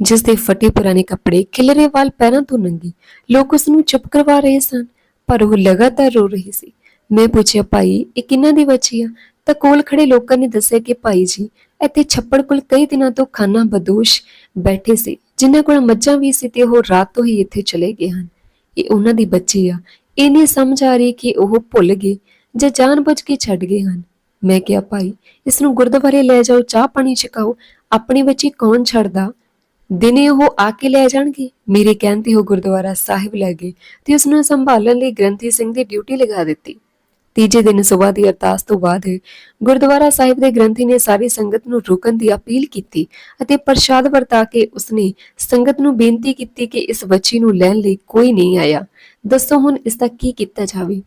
ਜਿਸ ਦੇ ਫਟੇ ਪੁਰਾਣੇ ਕੱਪੜੇ ਖਿਲਰੇ ਵਾਲ ਪੈਰਾਂ ਤੋਂ ਨੰਗੀ। ਲੋਕ ਉਸ ਨੂੰ ਚੁੱਪ ਕਰਵਾ ਰਹੇ ਸਨ, ਪਰ ਉਹ ਲਗਾਤਾਰ ਰੋ ਰਹੀ ਸੀ। ਮੈਂ ਪੁੱਛਿਆ, ਭਾਈ, ਇਹ ਕਿੰਨਾਂ ਦੀ ਬੱਚੀ ਆ? ਤਾਂ ਕੋਲ ਖੜੇ ਲੋਕਾਂ ਨੇ ਦੱਸਿਆ ਕਿ ਭਾਈ ਜੀ ਇੱਥੇ ਛੱਪੜ ਕੋਲ ਕਈ ਦਿਨਾਂ ਤੋਂ ਖਾਨਾ ਬਦੋਸ਼ ਬੈਠੇ ਸੀ। ਜਿਨ੍ਹਾਂ ਕੋਲ ਮੱਝਾਂ ਵੀ ਸੀ ਤੇ ਉਹ ਰਾਤ ਤੋਂ ਹੀ ਇੱਥੇ ਚਲੇ ਗਏ ਹਨ। ਇਹ ਉਹਨਾਂ ਦੀ ਬੱਚੀ ਆ। ਇਹ ਨਹੀਂ ਸਮਝ ਆ ਰਹੀ ਕਿ ਉਹ ਭੁੱਲ ਗਏ ਜਾਂ ਜਾਣਬੁੱਝ ਕੇ ਛੱਡ ਗਏ ਹਨ। ਮੈਂ ਕਿਹਾ, ਭਾਈ, ਇਸ ਨੂੰ ਗੁਰਦੁਆਰੇ ਲੈ ਜਾਓ, ਚਾਹ ਪਾਣੀ ਛਕਾਓ। ਆਪਣੀ ਬੱਚੀ ਕੌਣ ਛੱਡਦਾ? ਦਿਨੇ ਉਹ ਆ ਕੇ ਲੈ ਜਾਣਗੇ। ਮੇਰੇ ਕਹਿਣ ਤੇ ਉਹ ਗੁਰਦੁਆਰਾ ਸਾਹਿਬ ਲੈ ਗਏ ਤੇ ਉਸ ਨੂੰ ਸੰਭਾਲਣ ਲਈ ਗ੍ਰੰਥੀ ਸਿੰਘ ਦੀ ਡਿਊਟੀ ਲਗਾ ਦਿੱਤੀ। ਤੀਜੇ ਦਿਨ ਸਵੇਰ ਦੀ ਅਰਦਾਸ ਤੋਂ ਬਾਅਦ ਗੁਰਦੁਆਰਾ ਸਾਹਿਬ ਦੇ ਗ੍ਰੰਥੀ ਨੇ ਸਾਰੀ ਸੰਗਤ ਨੂੰ ਰੁਕਣ ਦੀ ਅਪੀਲ ਕੀਤੀ ਅਤੇ ਪ੍ਰਸ਼ਾਦ ਵਰਤਾ ਕੇ ਉਸਨੇ ਸੰਗਤ ਨੂੰ ਬੇਨਤੀ ਕੀਤੀ ਕਿ ਇਸ ਬੱਚੀ ਨੂੰ ਲੈਣ ਲਈ ਕੋਈ ਨਹੀਂ ਆਇਆ। ਦੱਸੋ ਹੁਣ ਇਸ ਦਾ ਕੀ ਕੀਤਾ ਜਾਵੇ?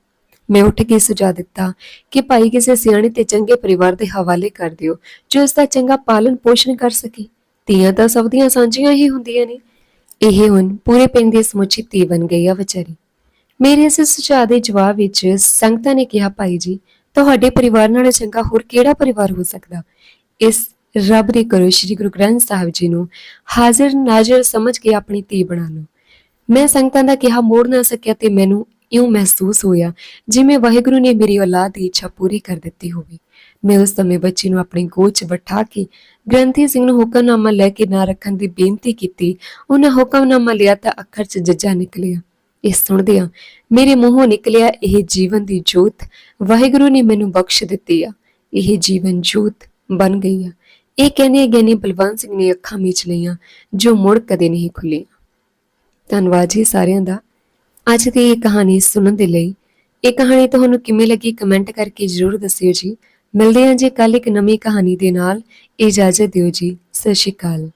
ਮੈਂ ਉੱਠ ਕੇ ਸੁਝਾ ਦਿੱਤਾ ਕਿ ਭਾਈ ਕਿਸੇ ਸਿਆਣੇ ਤੇ ਚੰਗੇ ਪਰਿਵਾਰ ਦੇ ਹਵਾਲੇ ਕਰ ਦਿਓ, ਜੋ ਇਸ ਦਾ ਚੰਗਾ ਪਾਲਣ ਪੋਸ਼ਣ ਕਰ ਸਕੇ। ਧੀਆਂ ਤਾਂ ਸਭ ਦੀਆਂ ਸਾਂਝੀਆਂ ਹੀ ਹੁੰਦੀਆਂ ਨੇ। ਇਹ ਹੁਣ ਪੂਰੇ ਪਿੰਡ ਦੀ ਸਮੁੱਚੀ ਧੀ ਬਣ ਗਈ ਆ ਵਿਚਾਰੀ। ਮੇਰੇ ਇਸ ਸੁਝਾਅ ਦੇ ਜਵਾਬ ਵਿੱਚ ਸੰਗਤਾਂ ਨੇ ਕਿਹਾ, ਭਾਈ ਜੀ, ਤੁਹਾਡੇ ਪਰਿਵਾਰ ਨਾਲ ਚੰਗਾ ਹੋਰ ਕਿਹੜਾ ਪਰਿਵਾਰ ਹੋ ਸਕਦਾ? ਇਸ ਰੱਬ ਦੇ ਕਰੋ ਸ੍ਰੀ ਗੁਰੂ ਗ੍ਰੰਥ ਸਾਹਿਬ ਜੀ ਨੂੰ ਹਾਜ਼ਰ ਨਾਜ਼ਰ ਸਮਝ ਕੇ ਆਪਣੀ ਧੀ ਬਣਾ ਲਓ। ਮੈਂ ਸੰਗਤਾਂ ਦਾ ਕਿਹਾ, ਮੋੜ ਨਾ ਸਕਿਆ ਤੇ ਮੈਨੂੰ ਇਉਂ ਮਹਿਸੂਸ ਹੋਇਆ ਜਿਵੇਂ ਵਾਹਿਗੁਰੂ ਨੇ ਮੇਰੀ ਔਲਾਦ ਦੀ ਇੱਛਾ ਪੂਰੀ ਕਰ ਦਿੱਤੀ ਹੋਵੇ। ਮੈਂ ਉਸ ਸਮੇਂ ਬੱਚੀ ਨੂੰ ਆਪਣੀ ਗੋਦ 'ਚ ਬਿਠਾ ਕੇ ਗ੍ਰੰਥੀ ਸਿੰਘ ਨੂੰ ਹੁਕਮਨਾਮਾ ਲੈ ਕੇ ਨਾ ਰੱਖਣ ਦੀ ਬੇਨਤੀ ਕੀਤੀ। ਉਹਨਾਂ ਹੁਕਮਨਾਮਾ ਲਿਆ ਤਾਂ ਅੱਖਰ 'ਚ ਜੱਜਾ ਨਿਕਲਿਆ। ਇਹ ਸੁਣਦਿਆਂ ਮੇਰੇ ਮੂੰਹੋਂ ਨਿਕਲਿਆ ਇਹ ਜੀਵਨ ਦੀ ਜੋਤ। ਵਾਹਿਗੁਰੂ ਨੇ ਮੈਨੂੰ ਬਖਸ਼ ਦਿੱਤੀ ਆ। ਇਹ ਜੀਵਨ ਜੋਤ ਬਣ ਗਈ ਆ। ਇਹ ਕਹਿੰਦੇ ਗਿਆਨੀ ਬਲਵੰਤ ਸਿੰਘ ਨੇ ਅੱਖਾਂ ਮੀਚ ਲਈਆਂ, ਜੋ ਮੁੜ ਕਦੇ ਨਹੀਂ ਖੁੱਲੀਆਂ। ਧੰਨਵਾਦ ਜੀ ਸਾਰਿਆਂ ਦਾ। ਅੱਜ ਦੀ ਇਹ ਕਹਾਣੀ ਸੁਣਨ ਦੇ ਲਈ ਇਹ ਕਹਾਣੀ ਤੁਹਾਨੂੰ ਕਿਵੇਂ ਲੱਗੀ ਕਮੈਂਟ ਕਰਕੇ ਜਰੂਰ ਦੱਸਿਓ ਜੀ। ਮਿਲਦੇ ਹਾਂ ਜੀ ਕੱਲ ਇੱਕ ਨਵੀਂ ਕਹਾਣੀ ਦੇ ਨਾਲ। ਇਜਾਜ਼ਤ ਦਿਓ ਜੀ। ਸਤਿ ਸ਼੍ਰੀ ਅਕਾਲ।